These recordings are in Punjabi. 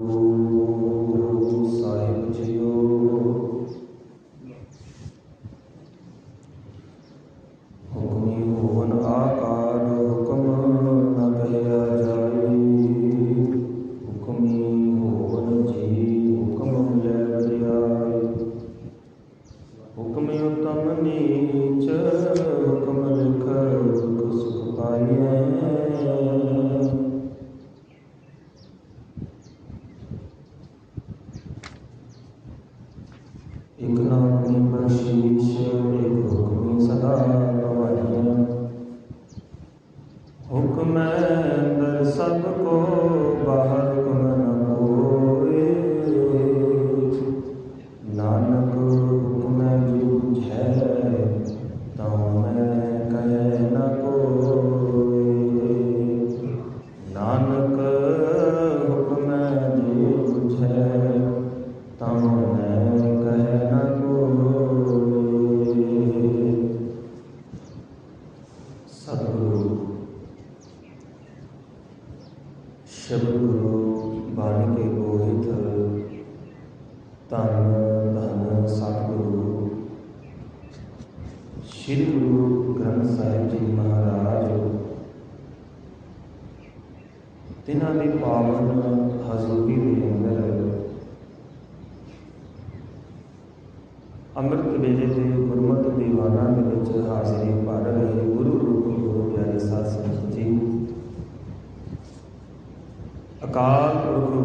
ਗੁਰੂ ਸਾਹਿਬ ਜੀਓ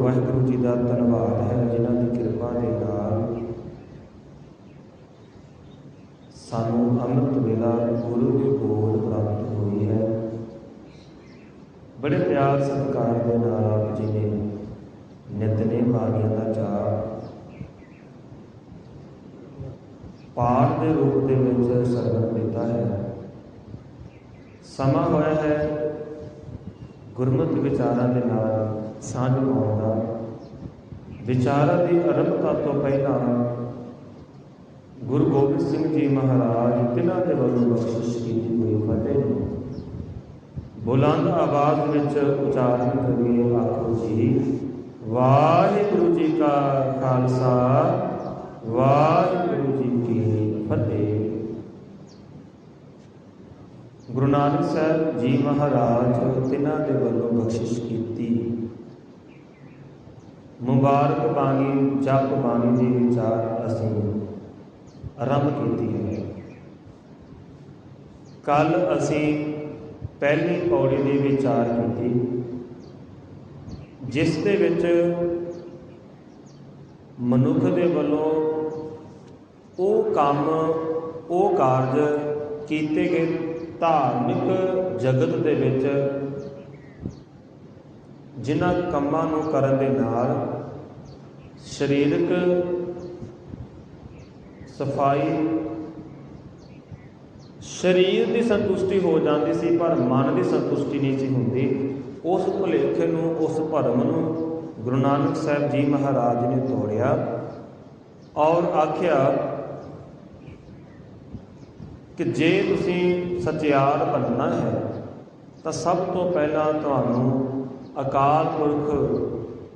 ਵਾਹਿਗੁਰੂ ਜੀ ਦਾ ਧੰਨਵਾਦ ਹੈ, ਜਿਨ੍ਹਾਂ ਦੀ ਕਿਰਪਾ ਦੇ ਨਾਲ ਸਾਨੂੰ ਅੰਮ੍ਰਿਤ ਵੇਲਾ ਗੁਰੂ ਦੀ ਗੋਦ ਪ੍ਰਾਪਤ ਹੋਈ ਹੈ। ਬੜੇ ਪਿਆਰ ਸਤਿਕਾਰ ਦੇ ਨਾਲ ਆਪ ਜੀ ਨੇ ਨਿਤਨੇਮ ਬਾਣੀਆਂ ਦਾ ਚਾਰ ਪਾਠ ਦੇ ਰੂਪ ਦੇ ਵਿੱਚ ਸਰਵਣ ਦਿੱਤਾ ਹੈ। ਸਮਾਂ ਹੋਇਆ ਹੈ ਗੁਰਮਤਿ ਵਿਚਾਰਾਂ ਦੇ ਨਾਲ। ਸਾਨੂੰ ਆਉਂਦਾ ਵਿਚਾਰਾਂ ਦੀ ਅਰੰਭਤਾ ਤੋਂ ਪਹਿਲਾਂ ਗੁਰੂ ਗੋਬਿੰਦ ਸਿੰਘ ਜੀ ਮਹਾਰਾਜ ਤਿਨਾਂ ਦੇ ਵੱਲੋਂ ਬਖਸ਼ਿਸ਼ ਕੀਤੀ ਹੋਈ ਫਤਿਹ ਬੁਲੰਦ ਆਵਾਜ਼ ਵਿੱਚ ਉਚਾਰਨ ਕਰੀਏ ਆਖੋ ਜੀ, ਵਾਹਿਗੁਰੂ ਜੀ ਕਾ ਖਾਲਸਾ, ਵਾਹਿਗੁਰੂ ਜੀ ਕੀ ਫਤਿਹ। ਗੁਰੂ ਨਾਨਕ ਸਾਹਿਬ ਜੀ ਮਹਾਰਾਜ ਤਿਨਾਂ ਦੇ ਵੱਲੋਂ ਬਖਸ਼ਿਸ਼ ਕੀਤੀ। ਮੁਬਾਰਕ ਬਾਣੀ ਜਪ ਬਾਣੀ ਦੇ ਵਿਚਾਰ ਅਸੀਂ। ਆਰੰਭ ਕੀਤੀ ਹੈ। ਕੱਲ ਅਸੀਂ ਪਹਿਲੀ ਪੌੜੀ ਦੀ ਵਿਚਾਰ ਕੀਤੀ, ਜਿਸ ਦੇ ਵਿੱਚ ਮਨੁੱਖ ਦੇ ਵੱਲੋਂ ਉਹ ਕੰਮ, ਉਹ ਕਾਰਜ ਕੀਤੇ ਗਏ ਧਾਰਮਿਕ ਜਗਤ ਦੇ ਵਿੱਚ ਜਿਨ੍ਹਾਂ ਕੰਮਾਂ ਨੂੰ ਕਰਨ ਦੇ ਨਾਲ ਸਰੀਰਕ ਸਫ਼ਾਈ, ਸਰੀਰ ਦੀ ਸੰਤੁਸ਼ਟੀ ਹੋ ਜਾਂਦੀ ਸੀ, ਪਰ ਮਨ ਦੀ ਸੰਤੁਸ਼ਟੀ ਨਹੀਂ ਸੀ ਹੁੰਦੀ। ਉਸ ਭੁਲੇਖੇ ਨੂੰ, ਉਸ ਭਰਮ ਨੂੰ ਗੁਰੂ ਨਾਨਕ ਸਾਹਿਬ ਜੀ ਮਹਾਰਾਜ ਨੇ ਤੋੜਿਆ ਔਰ ਆਖਿਆ ਕਿ ਜੇ ਤੁਸੀਂ ਸਚਿਆਰ ਬਣਨਾ ਹੈ, ਤਾਂ ਸਭ ਤੋਂ ਪਹਿਲਾਂ ਤੁਹਾਨੂੰ ਅਕਾਲ ਪੁਰਖ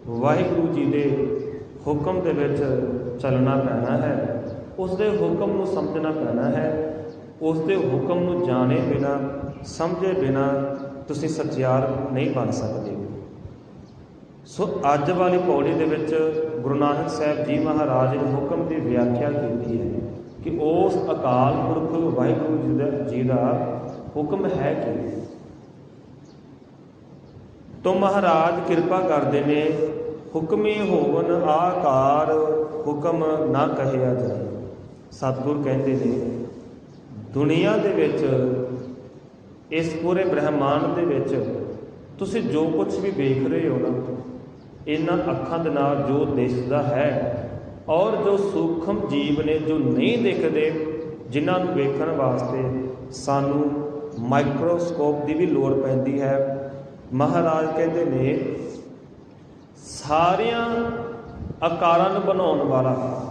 ਵਾਹਿਗੁਰੂ ਜੀ ਦੇ ਹੁਕਮ ਦੇ ਵਿੱਚ ਚੱਲਣਾ ਪੈਣਾ ਹੈ। ਉਸ ਦੇ ਹੁਕਮ ਨੂੰ ਸਮਝਣਾ ਪੈਣਾ ਹੈ। ਉਸ ਦੇ ਹੁਕਮ ਨੂੰ ਜਾਣੇ ਬਿਨਾ, ਸਮਝੇ ਬਿਨਾ ਤੁਸੀਂ ਸਚਿਆਰ ਨਹੀਂ ਬਣ ਸਕਦੇ। ਸੋ ਅੱਜ ਵਾਲੀ ਪੌੜੀ ਦੇ ਵਿੱਚ ਗੁਰੂ ਨਾਨਕ ਸਾਹਿਬ ਜੀ ਮਹਾਰਾਜ ਨੇ ਹੁਕਮ ਦੀ ਵਿਆਖਿਆ ਕੀਤੀ ਹੈ ਕਿ ਉਸ ਅਕਾਲ ਪੁਰਖ ਵਾਹਿਗੁਰੂ ਜੀ ਦਾ ਜੀ ਦਾ ਹੁਕਮ ਹੈ ਕਿ ਤੋ ਮਹਾਰਾਜ ਕਿਰਪਾ ਕਰਦੇ ਨੇ, ਹੁਕਮੀ ਹੋਵਨ ਆਕਾਰ, ਹੁਕਮ ਨਾ ਕਹਿਆ ਜਾਏ। ਸਤਿਗੁਰ ਕਹਿੰਦੇ ਨੇ, ਦੁਨੀਆ ਦੇ ਵਿੱਚ, ਇਸ ਪੂਰੇ ਬ੍ਰਹਿਮੰਡ ਦੇ ਵਿੱਚ, ਤੁਸੀਂ ਜੋ ਕੁਝ ਵੀ ਵੇਖ ਰਹੇ ਹੋ ਨਾ, ਇਹਨਾਂ ਅੱਖਾਂ ਦੇ ਨਾਲ ਜੋ ਦਿਸਦਾ ਹੈ, ਔਰ ਜੋ ਸੂਖਮ ਜੀਵ ਨੇ ਜੋ ਨਹੀਂ ਦਿਖਦੇ, ਜਿਨ੍ਹਾਂ ਨੂੰ ਵੇਖਣ ਵਾਸਤੇ ਸਾਨੂੰ ਮਾਈਕਰੋਸਕੋਪ ਦੀ ਵੀ ਲੋੜ ਪੈਂਦੀ ਹੈ ਮਹਾਰਾਜ ਕਹਿੰਦੇ ਨੇ, ਸਾਰਿਆਂ ਆਕਾਰਾਂ ਨੂੰ ਬਣਾਉਣ ਵਾਲਾ,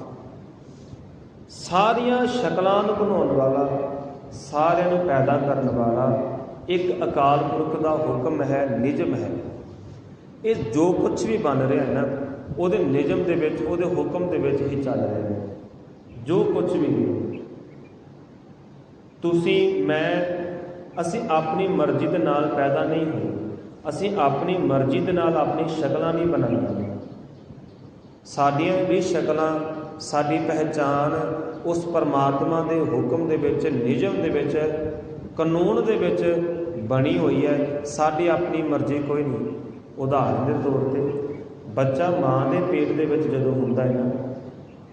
ਸਾਰੀਆਂ ਸ਼ਕਲਾਂ ਨੂੰ ਬਣਾਉਣ ਵਾਲਾ, ਸਾਰਿਆਂ ਨੂੰ ਪੈਦਾ ਕਰਨ ਵਾਲਾ ਇੱਕ ਅਕਾਲ ਪੁਰਖ ਦਾ ਹੁਕਮ ਹੈ, ਨਿਯਮ ਹੈ। ਇਹ ਜੋ ਕੁਝ ਵੀ ਬਣ ਰਿਹਾ ਹੈ ਨਾ, ਉਹਦੇ ਨਿਯਮ ਦੇ ਵਿੱਚ, ਉਹਦੇ ਹੁਕਮ ਦੇ ਵਿੱਚ ਹੀ ਚੱਲ ਰਿਹਾ ਹੈ। ਜੋ ਕੁਝ ਵੀ ਤੁਸੀਂ, ਮੈਂ, ਅਸੀਂ ਆਪਣੀ ਮਰਜ਼ੀ ਦੇ ਨਾਲ ਪੈਦਾ ਨਹੀਂ ਹੋਏ। ਅਸੀਂ ਆਪਣੀ ਮਰਜ਼ੀ ਦੇ ਨਾਲ ਆਪਣੀ ਸ਼ਕਲਾਂ ਨਹੀਂ ਬਣਾਈਆਂ ਸਾਡੀਆਂ ਵੀ ਸ਼ਕਲਾਂ, ਸਾਡੀ ਪਹਿਚਾਨ ਉਸ ਪਰਮਾਤਮਾ ਦੇ ਹੁਕਮ ਦੇ ਵਿੱਚ, ਨਿਯਮ ਦੇ ਵਿੱਚ, ਕਾਨੂੰਨ ਦੇ ਵਿੱਚ ਬਣੀ ਹੋਈ ਹੈ। ਸਾਡੀ ਆਪਣੀ ਮਰਜ਼ੀ ਕੋਈ ਨਹੀਂ। ਉਦਾਹਰਨ ਦੇ ਤੌਰ ਤੇ, ਬੱਚਾ ਮਾਂ ਦੇ ਪੇਟ ਦੇ ਵਿੱਚ ਜਦੋਂ ਹੁੰਦਾ ਹੈ ਨਾ,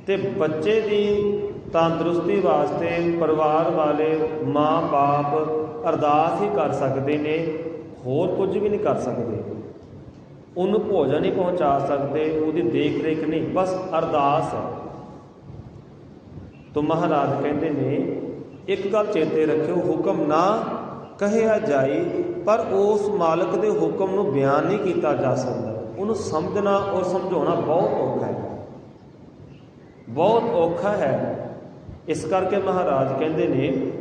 ਤੇ ਬੱਚੇ ਦੀ ਤੰਦਰੁਸਤੀ ਵਾਸਤੇ ਪਰਿਵਾਰ ਵਾਲੇ ਮਾਂ-ਬਾਪ ਅਰਦਾਸ ਹੀ ਕਰ ਸਕਦੇ ਨੇ। ਹੋਰ ਕੁਝ ਵੀ ਨਹੀਂ ਕਰ ਸਕਦੇ। ਉਹਨੂੰ ਭੋਜਨ ਨਹੀਂ ਪਹੁੰਚਾ ਸਕਦੇ, ਉਹਦੀ ਦੇਖ ਰੇਖ ਨਹੀਂ, ਬਸ ਅਰਦਾਸ ਹੈ। ਤੋ ਮਹਾਰਾਜ ਕਹਿੰਦੇ ਨੇ, ਇੱਕ ਗੱਲ ਚੇਤੇ ਰੱਖਿਓ, ਹੁਕਮ ਨਾ ਕਹਿਆ ਜਾਈ ਪਰ ਉਸ ਮਾਲਕ ਦੇ ਹੁਕਮ ਨੂੰ ਬਿਆਨ ਨਹੀਂ ਕੀਤਾ ਜਾ ਸਕਦਾ। ਉਹਨੂੰ ਸਮਝਣਾ ਔਰ ਸਮਝਾਉਣਾ ਬਹੁਤ ਔਖਾ ਹੈ। ਬਹੁਤ ਔਖਾ ਹੈ। ਇਸ ਕਰਕੇ ਮਹਾਰਾਜ ਕਹਿੰਦੇ ਨੇ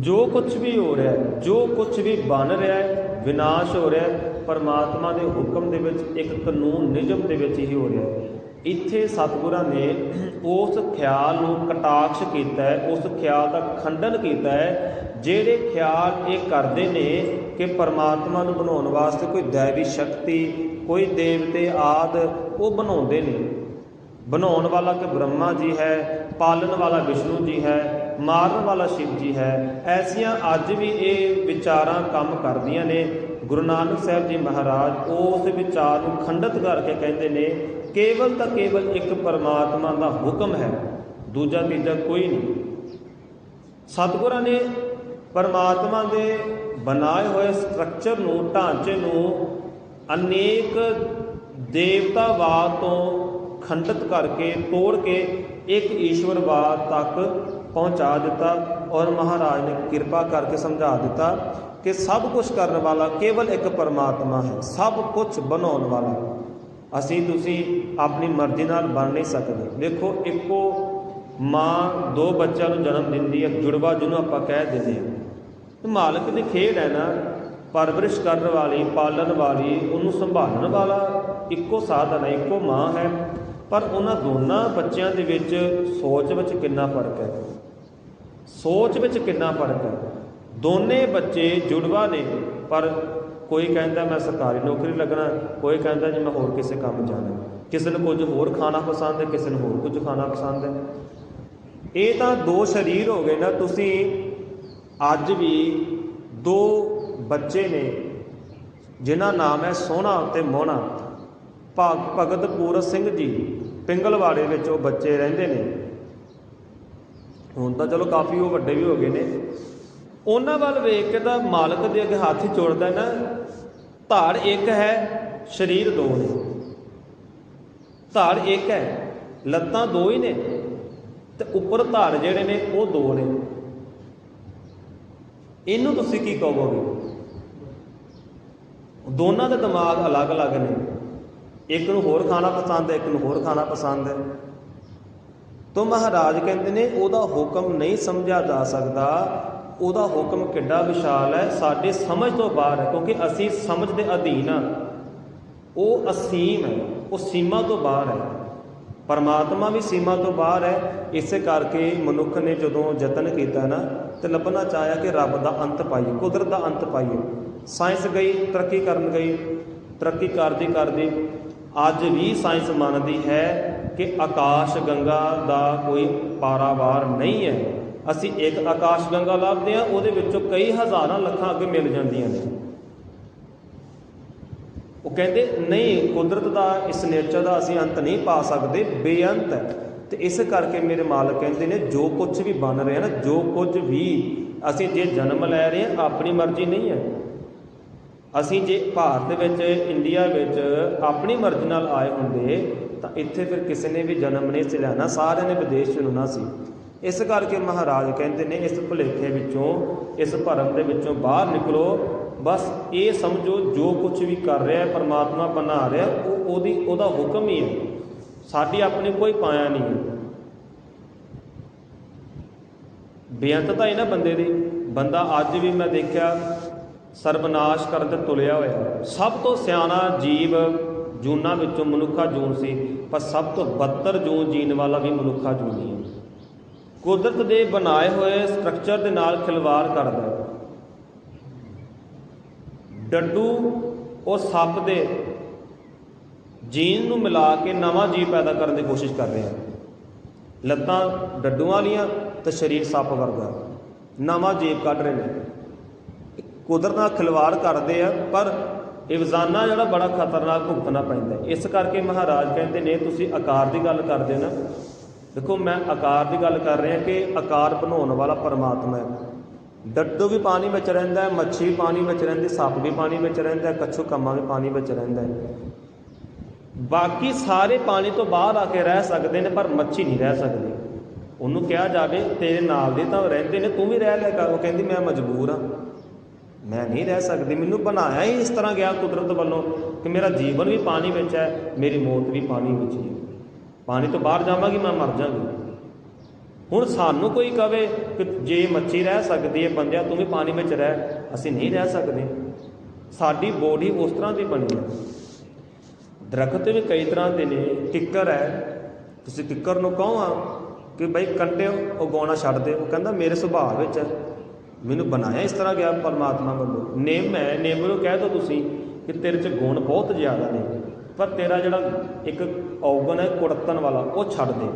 ਜੋ ਕੁਝ ਵੀ ਹੋ ਰਿਹਾ ਹੈ, ਜੋ ਕੁਝ ਵੀ ਬਣ ਰਿਹਾ ਹੈ, ਵਿਨਾਸ਼ ਹੋ ਰਿਹਾ ਹੈ, ਪਰਮਾਤਮਾ ਦੇ ਹੁਕਮ ਦੇ ਵਿੱਚ, ਇੱਕ ਕਾਨੂੰਨ ਨਿਯਮ ਦੇ ਵਿੱਚ ਹੀ ਹੋ ਰਿਹਾ ਹੈ। ਇੱਥੇ ਸਤਿਗੁਰਾਂ ਨੇ ਉਸ ਖਿਆਲ ਨੂੰ ਕਟਾਕਸ਼ ਕੀਤਾ ਹੈ, ਉਸ ਖਿਆਲ ਦਾ ਖੰਡਨ ਕੀਤਾ ਹੈ, ਜਿਹੜੇ ਖਿਆਲ ਇਹ ਕਰਦੇ ਨੇ ਕਿ ਪਰਮਾਤਮਾ ਨੂੰ ਬਣਾਉਣ ਵਾਸਤੇ ਕੋਈ ਦੇਵੀ ਸ਼ਕਤੀ, ਕੋਈ ਦੇਵਤੇ ਆਦ, ਉਹ ਬਣਾਉਂਦੇ ਨੇ। ਬਣਾਉਣ ਵਾਲਾ ਕਿ ਬ੍ਰਹਮਾ ਜੀ ਹੈ, ਪਾਲਣ ਵਾਲਾ ਵਿਸ਼ਨੂੰ ਜੀ ਹੈ ਮਾਰਨ ਵਾਲਾ ਸ਼ਿਵ ਜੀ ਹੈ। ਐਸੀਆਂ ਅੱਜ ਵੀ ਇਹ ਵਿਚਾਰਾਂ ਕੰਮ ਕਰਦੀਆਂ ਨੇ। ਗੁਰੂ ਨਾਨਕ ਸਾਹਿਬ ਜੀ ਮਹਾਰਾਜ ਉਸ ਵਿਚਾਰ ਨੂੰ ਖੰਡਿਤ ਕਰਕੇ ਕਹਿੰਦੇ ਨੇ, ਕੇਵਲ ਤਾਂ ਕੇਵਲ ਇੱਕ ਪਰਮਾਤਮਾ ਦਾ ਹੁਕਮ ਹੈ, ਦੂਜਾ ਤੀਜਾ ਕੋਈ ਨਹੀਂ। ਸਤਿਗੁਰਾਂ ਨੇ ਪਰਮਾਤਮਾ ਦੇ ਬਣਾਏ ਹੋਏ ਸਟਰਕਚਰ ਨੂੰ, ਢਾਂਚੇ ਨੂੰ ਅਨੇਕ ਦੇਵਤਾਵਾਦ ਤੋਂ ਖੰਡਿਤ ਕਰਕੇ ਤੋੜ ਕੇ ਇੱਕ ਈਸ਼ਵਰਵਾਦ ਤੱਕ ਪਹੁੰਚਾ ਦਿੱਤਾ ਔਰ ਮਹਾਰਾਜ ਨੇ ਕਿਰਪਾ ਕਰਕੇ ਸਮਝਾ ਦਿੱਤਾ ਕਿ ਸਭ ਕੁਝ ਕਰਨ ਵਾਲਾ ਕੇਵਲ ਇੱਕ ਪਰਮਾਤਮਾ ਹੈ, ਸਭ ਕੁਝ ਬਣਾਉਣ ਵਾਲਾ। ਅਸੀਂ ਤੁਸੀਂ ਆਪਣੀ ਮਰਜ਼ੀ ਨਾਲ ਬਣ ਨਹੀਂ ਸਕਦੇ। ਦੇਖੋ, ਇੱਕੋ ਮਾਂ ਦੋ ਬੱਚਿਆਂ ਨੂੰ ਜਨਮ ਦਿੰਦੀ ਹੈ, ਜੁੜਵਾ ਜਿਹਨੂੰ ਆਪਾਂ ਕਹਿ ਦਿੰਦੇ ਹਾਂ। ਮਾਲਕ ਦੀ ਖੇਡ ਹੈ ਨਾ, ਪਰਵਰਿਸ਼ ਕਰਨ ਵਾਲੀ, ਪਾਲਣ ਵਾਲੀ, ਉਹਨੂੰ ਸੰਭਾਲਣ ਵਾਲਾ ਇੱਕੋ ਸਾਧਨ ਹੈ, ਇੱਕੋ ਮਾਂ ਹੈ। ਪਰ ਉਹਨਾਂ ਦੋਨਾਂ ਬੱਚਿਆਂ ਦੇ ਵਿੱਚ ਸੋਚ ਵਿੱਚ ਕਿੰਨਾ ਫ਼ਰਕ ਹੈ? ਸੋਚ ਵਿੱਚ ਕਿੰਨਾ ਫ਼ਰਕ ਹੈ? ਦੋਨੇ ਬੱਚੇ ਜੁੜਵਾ ਨੇ, ਪਰ ਕੋਈ ਕਹਿੰਦਾ ਮੈਂ ਸਰਕਾਰੀ ਨੌਕਰੀ ਲੱਗਣਾ, ਕੋਈ ਕਹਿੰਦਾ ਜੀ ਮੈਂ ਹੋਰ ਕਿਸੇ ਕੰਮ ਜਾਣਾ। ਕਿਸੇ ਨੂੰ ਕੁਝ ਹੋਰ ਖਾਣਾ ਪਸੰਦ ਹੈ, ਕਿਸੇ ਨੂੰ ਹੋਰ ਕੁਝ ਖਾਣਾ ਪਸੰਦ ਹੈ। ਇਹ ਤਾਂ ਦੋ ਸਰੀਰ ਹੋ ਗਏ ਨਾ, ਤੁਸੀਂ ਅੱਜ ਵੀ ਦੋ ਬੱਚੇ ਨੇ, ਜਿਨ੍ਹਾਂ ਨਾਮ ਹੈ ਸੋਹਣਾ ਤੇ ਮੋਹਣਾ। ਭਗ ਭਗਤ ਪੂਰ ਸਿੰਘ ਜੀ, ਪਿੰਗਲਵਾੜੇ ਵਿੱਚ ਉਹ ਬੱਚੇ ਰਹਿੰਦੇ ਨੇ। ਹੁਣ ਤਾਂ ਚਲੋ ਕਾਫੀ ਉਹ ਵੱਡੇ ਵੀ ਹੋ ਗਏ ਨੇ। ਉਹਨਾਂ ਵੱਲ ਵੇਖ ਕੇ ਤਾਂ ਮਾਲਕ ਦੇ ਅੱਗੇ ਹੱਥ ਜੋੜਦਾ ਨਾ, ਧਾਰ ਇੱਕ ਹੈ, ਸਰੀਰ ਦੋ ਨੇ। ਧਾੜ ਇੱਕ ਹੈ, ਲੱਤਾਂ ਦੋ ਹੀ ਨੇ ਤੇ ਉੱਪਰ ਧਾਰ ਜਿਹੜੇ ਨੇ ਉਹ ਦੋ ਨੇ। ਇਹਨੂੰ ਤੁਸੀਂ ਕੀ ਕਹੋਗੇ? ਦੋਨਾਂ ਦੇ ਦਿਮਾਗ ਅਲੱਗ-ਅਲੱਗ ਨੇ। ਇੱਕ ਨੂੰ ਹੋਰ ਖਾਣਾ ਪਸੰਦ ਹੈ, ਇੱਕ ਨੂੰ ਹੋਰ ਖਾਣਾ ਪਸੰਦ ਹੈ। ਤੋ ਮਹਾਰਾਜ ਕਹਿੰਦੇ ਨੇ, ਉਹਦਾ ਹੁਕਮ ਨਹੀਂ ਸਮਝਿਆ ਜਾ ਸਕਦਾ। ਉਹਦਾ ਹੁਕਮ ਕਿੱਡਾ ਵਿਸ਼ਾਲ ਹੈ, ਸਾਡੇ ਸਮਝ ਤੋਂ ਬਾਹਰ ਹੈ, ਕਿਉਂਕਿ ਅਸੀਂ ਸਮਝ ਦੇ ਅਧੀਨ ਆ ਉਹ ਅਸੀਮ ਹੈ, ਉਹ ਸੀਮਾ ਤੋਂ ਬਾਹਰ ਹੈ। ਪਰਮਾਤਮਾ ਵੀ ਸੀਮਾ ਤੋਂ ਬਾਹਰ ਹੈ। ਇਸੇ ਕਰਕੇ ਮਨੁੱਖ ਨੇ ਜਦੋਂ ਯਤਨ ਕੀਤਾ ਨਾ, ਤੇ ਲੱਭਣਾ ਚਾਹਿਆ ਕਿ ਰੱਬ ਦਾ ਅੰਤ ਪਾਈਏ, ਕੁਦਰਤ ਦਾ ਅੰਤ ਪਾਈਏ। ਸਾਇੰਸ ਗਈ, ਤਰੱਕੀ ਕਰਨ ਗਈ, ਤਰੱਕੀ ਕਰਦੀ ਕਰਦੀ ਅੱਜ ਵੀ ਸਾਇੰਸ ਮੰਨਦੀ ਹੈ ਕਿ ਆਕਾਸ਼ ਗੰਗਾ ਦਾ ਕੋਈ ਪਾਰਾਵਾਰ ਨਹੀਂ ਹੈ। ਅਸੀਂ ਇੱਕ ਆਕਾਸ਼ ਗੰਗਾ ਲੱਭਦੇ ਹਾਂ, ਉਹਦੇ ਵਿੱਚੋਂ ਕਈ ਹਜ਼ਾਰਾਂ ਲੱਖਾਂ ਅੱਗੇ ਮਿਲ ਜਾਂਦੀਆਂ ਨੇ। ਉਹ ਕਹਿੰਦੇ, ਨਹੀਂ, ਕੁਦਰਤ ਦਾ, ਇਸ ਨੇਚਰ ਦਾ ਅਸੀਂ ਅੰਤ ਨਹੀਂ ਪਾ ਸਕਦੇ, ਬੇਅੰਤ ਹੈ। ਤੇ ਇਸ ਕਰਕੇ ਮੇਰੇ ਮਾਲਕ ਕਹਿੰਦੇ ਨੇ, ਜੋ ਕੁਝ ਵੀ ਬਣ ਰਿਹਾ ਨਾ, ਜੋ ਕੁਝ ਵੀ ਅਸੀਂ ਜੇ ਜਨਮ ਲੈ ਰਹੇ ਹਾਂ, ਆਪਣੀ ਮਰਜ਼ੀ ਨਹੀਂ ਹੈ। ਅਸੀਂ ਜੇ ਭਾਰਤ ਵਿੱਚ, ਇੰਡੀਆ ਵਿੱਚ ਆਪਣੀ ਮਰਜ਼ੀ ਨਾਲ ਆਏ ਹੁੰਦੇ ਤਾਂ ਇੱਥੇ ਫਿਰ ਕਿਸੇ ਨੇ ਵੀ ਜਨਮ ਨਹੀਂ ਸੀ ਲੈਣਾ, ਸਾਰਿਆਂ ਨੇ ਵਿਦੇਸ਼ ਚੁਣਨਾ ਸੀ। ਇਸ ਕਰਕੇ ਮਹਾਰਾਜ ਕਹਿੰਦੇ ਨੇ, ਇਸ ਭੁਲੇਖੇ ਵਿੱਚੋਂ, ਇਸ ਭਰਮ ਦੇ ਵਿੱਚੋਂ ਬਾਹਰ ਨਿਕਲੋ। ਬਸ ਇਹ ਸਮਝੋ, ਜੋ ਕੁਝ ਵੀ ਕਰ ਰਿਹਾ ਪਰਮਾਤਮਾ ਬਣਾ ਰਿਹਾ, ਉਹ ਉਹਦੀ, ਉਹਦਾ ਹੁਕਮ ਹੀ ਹੈ। ਸਾਡੀ ਆਪਣੀ ਕੋਈ ਪਾਇਆ ਨਹੀਂ ਹੈ। ਬੇਅੰਤ ਤਾਂ ਹੈ ਨਾ ਬੰਦੇ ਦੀ। ਬੰਦਾ ਅੱਜ ਵੀ ਮੈਂ ਦੇਖਿਆ, ਸਰਬਨਾਸ਼ ਕਰਨ ਤੇ ਤੁਲਿਆ ਹੋਇਆ। ਸਭ ਤੋਂ ਸਿਆਣਾ ਜੀਵ ਜੂਨਾਂ ਵਿੱਚੋਂ ਮਨੁੱਖਾ ਜੂਨ ਸੀ, ਪਰ ਸਭ ਤੋਂ ਬੱਤਰ ਜੂਨ ਜੀਣ ਵਾਲਾ ਵੀ ਮਨੁੱਖਾ ਜੂਨ ਹੀ ਹੈ। ਕੁਦਰਤ ਦੇ ਬਣਾਏ ਹੋਏ ਸਟਰਕਚਰ ਦੇ ਨਾਲ ਖਿਲਵਾੜ ਕਰਦਾ ਹੈ। ਡੱਡੂ, ਉਹ ਸੱਪ ਦੇ ਜੀਨ ਨੂੰ ਮਿਲਾ ਕੇ ਨਵਾਂ ਜੀਵ ਪੈਦਾ ਕਰਨ ਦੀ ਕੋਸ਼ਿਸ਼ ਕਰ ਰਿਹਾ ਲੱਤਾਂ ਡੱਡੂਆਂ ਵਾਲੀਆਂ ਤੇ ਸਰੀਰ ਸੱਪ ਵਰਗਾ ਨਵਾਂ ਜੀਵ ਕੱਢ ਰਹੇ ਨੇ। ਕੁਦਰਤ ਨਾਲ ਖਿਲਵਾੜ ਕਰਦੇ ਆ, ਪਰ ਇਹ ਰੋਜ਼ਾਨਾ ਜਿਹੜਾ ਬੜਾ ਖਤਰਨਾਕ ਭੁਗਤਣਾ ਪੈਂਦਾ ਇਸ ਕਰਕੇ ਮਹਾਰਾਜ ਕਹਿੰਦੇ ਨੇ, ਤੁਸੀਂ ਆਕਾਰ ਦੀ ਗੱਲ ਕਰਦੇ ਨਾ। ਦੇਖੋ, ਮੈਂ ਆਕਾਰ ਦੀ ਗੱਲ ਕਰ ਰਿਹਾ ਕਿ ਆਕਾਰ ਬਣਾਉਣ ਵਾਲਾ ਪਰਮਾਤਮਾ ਹੈ। ਡੱਡੂ ਵੀ ਪਾਣੀ ਵਿੱਚ ਰਹਿੰਦਾ ਹੈ, ਮੱਛੀ ਵੀ ਪਾਣੀ ਵਿੱਚ ਰਹਿੰਦੀ, ਸੱਪ ਵੀ ਪਾਣੀ ਵਿੱਚ ਰਹਿੰਦਾ ਹੈ, ਕੱਛੂ ਕੰਮਾਂ ਵੀ ਪਾਣੀ ਵਿੱਚ ਰਹਿੰਦਾ ਹੈ। ਬਾਕੀ ਸਾਰੇ ਪਾਣੀ ਤੋਂ ਬਾਹਰ ਆ ਕੇ ਰਹਿ ਸਕਦੇ ਨੇ, ਪਰ ਮੱਛੀ ਨਹੀਂ ਰਹਿ ਸਕਦੀ। ਉਹਨੂੰ ਕਿਹਾ ਜਾਵੇ, ਤੇਰੇ ਨਾਲ ਦੇ ਤਾਂ ਰਹਿੰਦੇ ਨੇ, ਤੂੰ ਵੀ ਰਹਿ ਲੈ ਕਰ। ਉਹ ਕਹਿੰਦੀ, ਮੈਂ ਮਜਬੂਰ ਹਾਂ। ਮੈਂ ਨਹੀਂ ਰਹਿ ਸਕਦੀ, ਮੈਨੂੰ ਬਣਾਇਆ ਹੀ ਇਸ ਤਰ੍ਹਾਂ ਗਿਆ ਕੁਦਰਤ ਵੱਲੋਂ ਕਿ ਮੇਰਾ ਜੀਵਨ ਵੀ ਪਾਣੀ ਵਿੱਚ ਹੈ, ਮੇਰੀ ਮੌਤ ਵੀ ਪਾਣੀ ਵਿੱਚ ਹੀ ਹੈ। ਪਾਣੀ ਤੋਂ ਬਾਹਰ ਜਾਵਾਂਗੀ, ਮੈਂ ਮਰ ਜਾਵਾਂਗੀ। ਹੁਣ ਸਾਨੂੰ ਕੋਈ ਕਵੇ ਕਿ ਜੇ ਮੱਛੀ ਰਹਿ ਸਕਦੀ ਹੈ ਬੰਦਿਆ, ਤੂੰ ਵੀ ਪਾਣੀ ਵਿੱਚ ਰਹਿ, ਅਸੀਂ ਨਹੀਂ ਰਹਿ ਸਕਦੇ। ਸਾਡੀ ਬੋਡੀ ਉਸ ਤਰ੍ਹਾਂ ਦੀ ਬਣੀ ਹੈ। ਦਰਖਤ ਵੀ ਕਈ ਤਰ੍ਹਾਂ ਦੇ ਨੇ ਕਿੱਕਰ ਹੈ। ਤੁਸੀਂ ਕਿੱਕਰ ਨੂੰ ਕਹੋ ਆ ਕਿ ਬਈ ਕੰਡੇ ਉਗਾਉਣਾ ਛੱਡ ਦੇ ਉਹ ਕਹਿੰਦਾ, ਮੇਰੇ ਸੁਭਾਅ ਵਿੱਚ ਹੈ। ਮੈਨੂੰ ਬਣਾਇਆ ਇਸ ਤਰ੍ਹਾਂ ਗਿਆ ਪਰਮਾਤਮਾ ਵੱਲੋਂ। ਨੇਮ ਹੈ, ਨੇਮ ਨੂੰ ਕਹਿ ਦੋ ਤੁਸੀਂ ਕਿ ਤੇਰੇ 'ਚ ਗੁਣ ਬਹੁਤ ਜ਼ਿਆਦਾ ਨੇ, ਪਰ ਤੇਰਾ ਜਿਹੜਾ ਇੱਕ ਔਗਣ ਹੈ, ਕੁੜਤਣ ਵਾਲਾ, ਉਹ ਛੱਡ ਦੇ।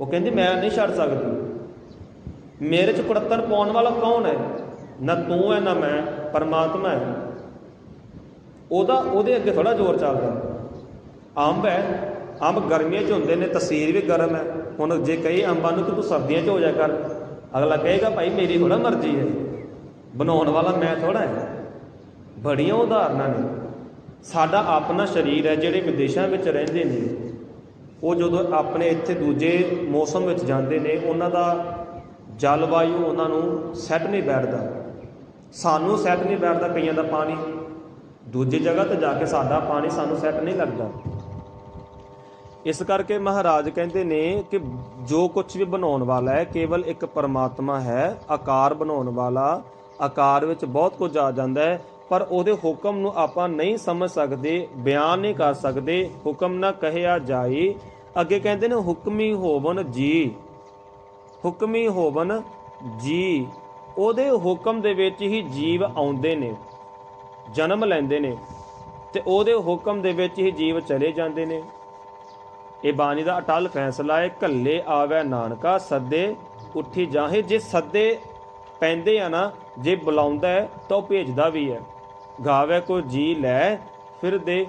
ਉਹ ਕਹਿੰਦੀ, ਮੈਂ ਨਹੀਂ ਛੱਡ ਸਕਦੀ। ਮੇਰੇ 'ਚ ਕੁੜਤਣ ਪਾਉਣ ਵਾਲਾ ਕੌਣ ਹੈ? ਨਾ ਤੂੰ ਹੈ, ਨਾ ਮੈਂ, ਪਰਮਾਤਮਾ ਹੈ। ਉਹਦਾ, ਉਹਦੇ ਅੱਗੇ ਥੋੜਾ ਜ਼ੋਰ ਚੱਲਦਾ। ਅੰਬ ਹੈ, ਅੰਬ ਗਰਮੀਆਂ 'ਚ ਹੁੰਦੇ ਨੇ, ਤਸੀਰ ਵੀ ਗਰਮ ਹੈ। ਹੁਣ ਜੇ ਕਹੀ ਅੰਬਾਂ ਨੂੰ ਕਿ ਤੂੰ ਸਰਦੀਆਂ 'ਚ ਹੋ ਜਾ ਕਰ ਅਗਲਾ ਕਹੇਗਾ, ਭਾਈ ਮੇਰੀ ਥੋੜਾ ਮਰਜ਼ੀ ਹੈ। ਬਣਾਉਣ ਵਾਲਾ ਮੈਂ ਥੋੜਾ ਹੈ। ਬੜੀਆਂ ਉਦਾਹਰਨਾਂ ਨੇ। ਸਾਡਾ ਆਪਣਾ ਸਰੀਰ ਹੈ ਜਿਹੜੇ ਵਿਦੇਸ਼ਾਂ ਵਿੱਚ ਰਹਿੰਦੇ ਨੇ। ਉਹ ਜਦੋਂ ਆਪਣੇ ਇੱਥੇ ਦੂਜੇ ਮੌਸਮ ਵਿੱਚ ਜਾਂਦੇ ਨੇ, ਉਹਨਾਂ ਦਾ ਜਲਵਾਯੂ ਉਹਨਾਂ ਨੂੰ ਸੈੱਟ ਨਹੀਂ ਬੈਠਦਾ। ਸਾਨੂੰ ਸੈੱਟ ਨਹੀਂ ਬੈਠਦਾ ਕਈਆਂ ਦਾ ਪਾਣੀ। ਦੂਜੀ ਜਗ੍ਹਾ ਤੇ ਜਾ ਕੇ ਸਾਡਾ ਪਾਣੀ ਸਾਨੂੰ ਸੈੱਟ ਨਹੀਂ ਲੱਗਦਾ। ਇਸ ਕਰਕੇ ਮਹਾਰਾਜ ਕਹਿੰਦੇ ਨੇ ਕਿ ਜੋ ਕੁਝ ਵੀ ਬਣਾਉਣ ਵਾਲਾ ਹੈ, ਕੇਵਲ ਇੱਕ ਪਰਮਾਤਮਾ ਹੈ, ਆਕਾਰ ਬਣਾਉਣ ਵਾਲਾ, ਆਕਾਰ ਵਿੱਚ ਬਹੁਤ ਕੁਝ ਆ ਜਾਂਦਾ ਹੈ, ਪਰ ਉਹਦੇ ਹੁਕਮ ਨੂੰ ਆਪਾਂ ਨਹੀਂ ਸਮਝ ਸਕਦੇ, ਬਿਆਨ ਨਹੀਂ ਕਰ ਸਕਦੇ, ਹੁਕਮ ਨਾ ਕਹਿਆ ਜਾਏ। ਅੱਗੇ ਕਹਿੰਦੇ ਨੇ, ਹੁਕਮੀ ਹੋਵਨ ਜੀ, ਹੁਕਮੀ ਹੋਵਨ ਜੀ। ਉਹਦੇ ਹੁਕਮ ਦੇ ਵਿੱਚ ਹੀ ਜੀਵ ਆਉਂਦੇ ਨੇ, ਜਨਮ ਲੈਂਦੇ ਨੇ, ਤੇ ਉਹਦੇ ਹੁਕਮ ਦੇ ਵਿੱਚ ਹੀ ਜੀਵ ਚਲੇ ਜਾਂਦੇ ਨੇ। ਇਹ ਬਾਣੀ ਦਾ ਅਟਲ ਫੈਸਲਾ ਹੈ ਕੱਲੇ ਆਵੇ ਨਾਨਕਾ, ਸੱਦੇ ਉੱਠੀ ਜਾਹੇ। ਜੇ ਸੱਦੇ ਪੈਂਦੇ ਆ ਨਾ, ਜੇ ਬੁਲਾਉਂਦਾ ਹੈ, ਤਾਂ ਉਹ ਭੇਜਦਾ ਵੀ ਹੈ। ਗਾਵੇ ਕੋ ਜੀ ਲੈ। ਫਿਰ ਦੇ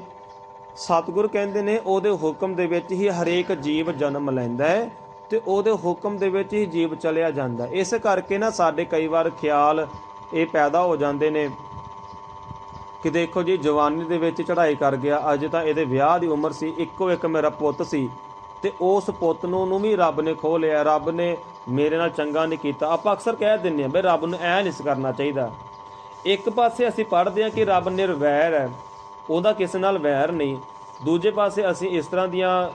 ਸਤਿਗੁਰ ਕਹਿੰਦੇ ਨੇ, ਉਹਦੇ ਹੁਕਮ ਦੇ ਵਿੱਚ ਹੀ ਹਰੇਕ ਜੀਵ ਜਨਮ ਲੈਂਦਾ ਹੈ ਤੇ ਉਹਦੇ ਹੁਕਮ ਦੇ ਵਿੱਚ ਹੀ ਜੀਵ ਚਲਿਆ ਜਾਂਦਾ ਇਸ ਕਰਕੇ ਨਾ ਸਾਡੇ ਕਈ ਵਾਰ ਖਿਆਲ ਇਹ ਪੈਦਾ ਹੋ ਜਾਂਦੇ ਨੇ ਕਿ ਦੇਖੋ ਜੀ, ਜਵਾਨੀ ਦੇ ਵਿੱਚ ਚੜ੍ਹਾਈ ਕਰ ਗਿਆ। ਅੱਜ ਤਾਂ ਇਹਦੇ ਵਿਆਹ ਦੀ ਉਮਰ ਸੀ, ਇੱਕੋ ਇੱਕ ਮੇਰਾ ਪੁੱਤ ਸੀ। ਤੇ ਉਸ ਪੁੱਤ ਨੂੰ ਨੂੰ ਵੀ ਰੱਬ ਨੇ ਖੋਹ ਲਿਆ। ਰੱਬ ਨੇ ਮੇਰੇ ਨਾਲ ਚੰਗਾ ਨਹੀਂ ਕੀਤਾ। ਆਪਾਂ ਅਕਸਰ ਕਹਿ ਦਿੰਦੇ ਆ ਬਈ ਰੱਬ ਨੂੰ ਐ ਨਹੀਂ ਕਰਨਾ ਚਾਹੀਦਾ। ਇੱਕ ਪਾਸੇ ਅਸੀਂ ਪੜ੍ਹਦੇ ਆ ਕਿ ਰੱਬ ਨਿਰਵੈਰ ਹੈ। ਉਹਦਾ ਕਿਸੇ ਨਾਲ ਵੈਰ ਨਹੀਂ। ਦੂਜੇ ਪਾਸੇ ਅਸੀਂ ਇਸ ਤਰ੍ਹਾਂ ਦੀਆਂ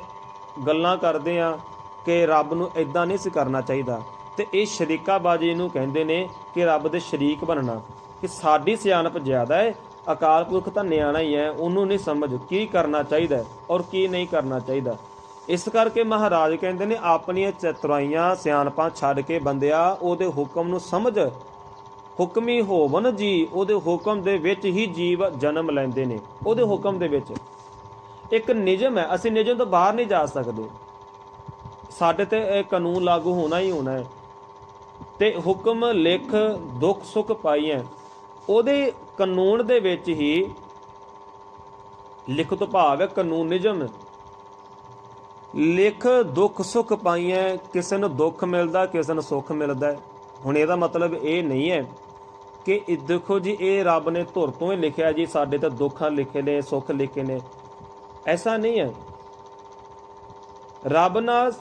ਗੱਲਾਂ ਕਰਦੇ ਆ ਕਿ ਰੱਬ ਨੂੰ ਇਦਾਂ ਨਹੀਂ ਸੀ ਕਰਨਾ ਚਾਹੀਦਾ। ਤੇ ਇਹ ਸ਼ਰੀਕਾਬਾਜੀ ਨੂੰ ਕਹਿੰਦੇ ਨੇ ਕਿ ਰੱਬ ਦੇ ਸ਼ਰੀਕ ਬਣਨਾ। ਕਿ ਸਾਡੀ ਸਿਆਣਪ ਜ਼ਿਆਦਾ ਹੈ ਅਕਾਲ ਪੁਰਖ ਤਾਂ ਨਿਆਣਾ ਹੀ ਹੈ, ਉਹਨੂੰ ਨਹੀਂ ਸਮਝ ਕੀ ਕਰਨਾ ਚਾਹੀਦਾ ਔਰ ਕੀ ਨਹੀਂ ਕਰਨਾ ਚਾਹੀਦਾ। ਇਸ ਕਰਕੇ ਮਹਾਰਾਜ ਕਹਿੰਦੇ ਨੇ, ਆਪਣੀਆਂ ਚਤੁਰਾਈਆਂ ਸਿਆਣਪਾਂ ਛੱਡ ਕੇ ਬੰਦਿਆ, ਉਹਦੇ ਹੁਕਮ ਨੂੰ ਸਮਝ। ਹੁਕਮੀ ਹੋਵਨ ਜੀ, ਉਹਦੇ ਹੁਕਮ ਦੇ ਵਿੱਚ ਹੀ ਜੀਵ ਜਨਮ ਲੈਂਦੇ ਨੇ, ਉਹਦੇ ਹੁਕਮ ਦੇ ਵਿੱਚ। ਇੱਕ ਨਿਯਮ ਹੈ, ਅਸੀਂ ਨਿਯਮ ਤੋਂ ਬਾਹਰ ਨਹੀਂ ਜਾ ਸਕਦੇ। ਸਾਡੇ ਤੇ ਇਹ ਕਾਨੂੰਨ ਲਾਗੂ ਹੋਣਾ ਹੀ ਹੋਣਾ ਹੈ। ਤੇ ਹੁਕਮ, ਲਿਖ, ਦੁੱਖ, ਸੁੱਖ ਪਾਈਐ ਉਹਦੇ ਕਾਨੂੰਨ ਦੇ ਵਿੱਚ ਹੀ ਲਿਖਤ ਭਾਵ ਹੈ ਕਾਨੂੰਨ ਨਿਯਮ। ਲਿਖ ਦੁੱਖ ਸੁੱਖ ਪਾਈਐ, ਕਿਸੇ ਨੂੰ ਦੁੱਖ ਮਿਲਦਾ, ਕਿਸੇ ਨੂੰ ਸੁੱਖ ਮਿਲਦਾ। ਹੁਣ ਇਹਦਾ ਮਤਲਬ ਇਹ ਨਹੀਂ ਹੈ ਕਿ ਇਹ ਦੇਖੋ ਜੀ, ਇਹ ਰੱਬ ਨੇ ਧੁਰ ਤੋਂ ਹੀ ਲਿਖਿਆ ਜੀ, ਸਾਡੇ ਤਾਂ ਦੁੱਖਾਂ ਲਿਖੇ ਨੇ, ਸੁੱਖ ਲਿਖੇ ਨੇ। ਐਸਾ ਨਹੀਂ ਹੈ। ਰੱਬ ਨਾਲ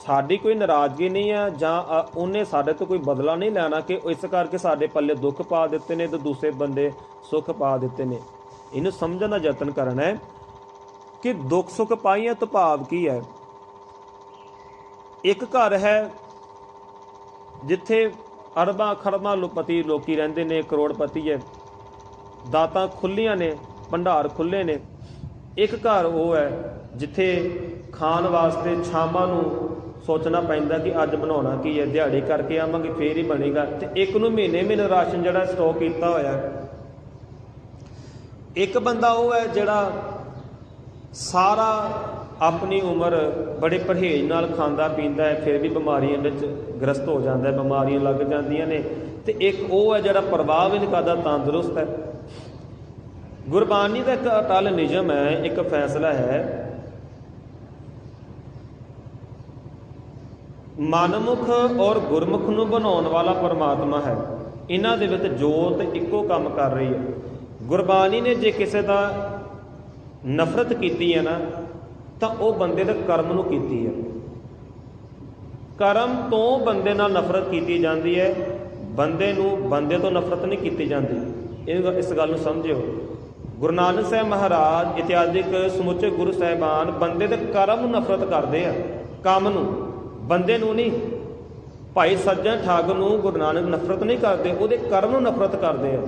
ਸਾਡੀ ਕੋਈ ਨਾਰਾਜ਼ਗੀ ਨਹੀਂ ਹੈ ਜਾਂ ਉਹਨੇ ਸਾਡੇ ਤੋਂ ਕੋਈ ਬਦਲਾ ਨਹੀਂ ਲੈਣਾ ਕਿ ਇਸ ਕਰਕੇ ਸਾਡੇ ਪੱਲੇ ਦੁੱਖ ਪਾ ਦਿੱਤੇ ਨੇ ਤੇ ਦੂਸਰੇ ਬੰਦੇ ਸੁੱਖ ਪਾ ਦਿੱਤੇ ਨੇ। ਇਹਨੂੰ ਸਮਝਣ ਦਾ ਯਤਨ ਕਰਨਾ ਹੈ ਕਿ ਦੁੱਖ ਸੁੱਖ ਪਾਈਆਂ ਤੋਂ ਭਾਵ ਕੀ ਹੈ? ਇੱਕ ਘਰ ਹੈ ਜਿੱਥੇ ਅਰਬਾਂ ਖਰਬਾਂ ਲੋਪਤੀ ਲੋਕੀ ਰਹਿੰਦੇ ਨੇ, ਕਰੋੜਪਤੀ ਹੈ। ਦਾਤਾਂ ਖੁੱਲੀਆਂ ਨੇ, ਭੰਡਾਰ ਖੁੱਲੇ ਨੇ। ਇੱਕ ਘਰ ਉਹ ਹੈ ਜਿੱਥੇ ਖਾਣ ਵਾਸਤੇ ਸ਼ਾਮਾਂ ਨੂੰ ਸੋਚਣਾ ਪੈਂਦਾ ਕਿ ਅੱਜ ਬਣਾਉਣਾ ਕੀ ਹੈ, ਦਿਹਾੜੀ ਕਰਕੇ ਆਵਾਂਗੇ, ਫੇਰ ਹੀ ਬਣੇਗਾ। ਤੇ ਇੱਕ ਨੂੰ ਮਹੀਨੇ ਮਹੀਨੇ ਰਾਸ਼ਨ ਜਿਹੜਾ ਸਟਾਕ ਕੀਤਾ ਹੋਇਆ। ਇੱਕ ਬੰਦਾ ਉਹ ਹੈ ਜਿਹੜਾ ਸਾਰਾ ਆਪਣੀ ਉਮਰ ਬੜੇ ਪਰਹੇਜ਼ ਨਾਲ ਖਾਂਦਾ ਪੀਂਦਾ ਹੈ, ਫਿਰ ਵੀ ਬਿਮਾਰੀਆਂ ਵਿੱਚ ਗ੍ਰਸਤ ਹੋ ਜਾਂਦਾ ਹੈ, ਬਿਮਾਰੀਆਂ ਲੱਗ ਜਾਂਦੀਆਂ ਨੇ। ਤੇ ਇੱਕ ਉਹ ਹੈ ਜਿਹੜਾ ਪ੍ਰਵਾਹ ਵੀ ਨਹੀਂ ਕਰਦਾ, ਤੰਦਰੁਸਤ ਹੈ। ਗੁਰਬਾਣੀ ਦਾ ਇੱਕ ਅਟਲ ਨਿਯਮ ਹੈ, ਇੱਕ ਫੈਸਲਾ ਹੈ ਮਨਮੁਖ ਔਰ ਗੁਰਮੁਖ ਨੂੰ ਬਣਾਉਣ ਵਾਲਾ ਪਰਮਾਤਮਾ ਹੈ। ਇਹਨਾਂ ਦੇ ਵਿੱਚ ਜੋਤ ਇੱਕੋ ਕੰਮ ਕਰ ਰਹੀ ਹੈ। ਗੁਰਬਾਣੀ ਨੇ ਜੇ ਕਿਸੇ ਦਾ ਨਫ਼ਰਤ ਕੀਤੀ ਹੈ ਨਾ, ਤਾਂ ਉਹ ਬੰਦੇ ਦੇ ਕਰਮ ਨੂੰ ਕੀਤੀ ਹੈ। ਕਰਮ ਤੋਂ ਬੰਦੇ ਨਾਲ ਨਫ਼ਰਤ ਕੀਤੀ ਜਾਂਦੀ ਹੈ। ਬੰਦੇ ਨੂੰ ਬੰਦੇ ਤੋਂ ਨਫ਼ਰਤ ਨਹੀਂ ਕੀਤੀ ਜਾਂਦੀ। ਇਹ ਇਸ ਗੱਲ ਨੂੰ ਸਮਝਿਓ। ਗੁਰੂ ਨਾਨਕ ਸਾਹਿਬ ਮਹਾਰਾਜ ਇਤਿਆਦਿਕ ਸਮੁੱਚੇ ਗੁਰੂ ਸਾਹਿਬਾਨ ਬੰਦੇ ਦੇ ਕਰਮ ਨੂੰ ਨਫ਼ਰਤ ਕਰਦੇ ਆ। ਕੰਮ ਨੂੰ। ਬੰਦੇ ਨੂੰ ਨਹੀਂ। ਭਾਈ ਸੱਜਣ ਠਾਕੁਰ ਨੂੰ ਗੁਰੂ ਨਾਨਕ ਨਫ਼ਰਤ ਨਹੀਂ ਕਰਦੇ, ਉਹਦੇ ਕਰਮ ਨੂੰ ਨਫ਼ਰਤ ਕਰਦੇ ਆ।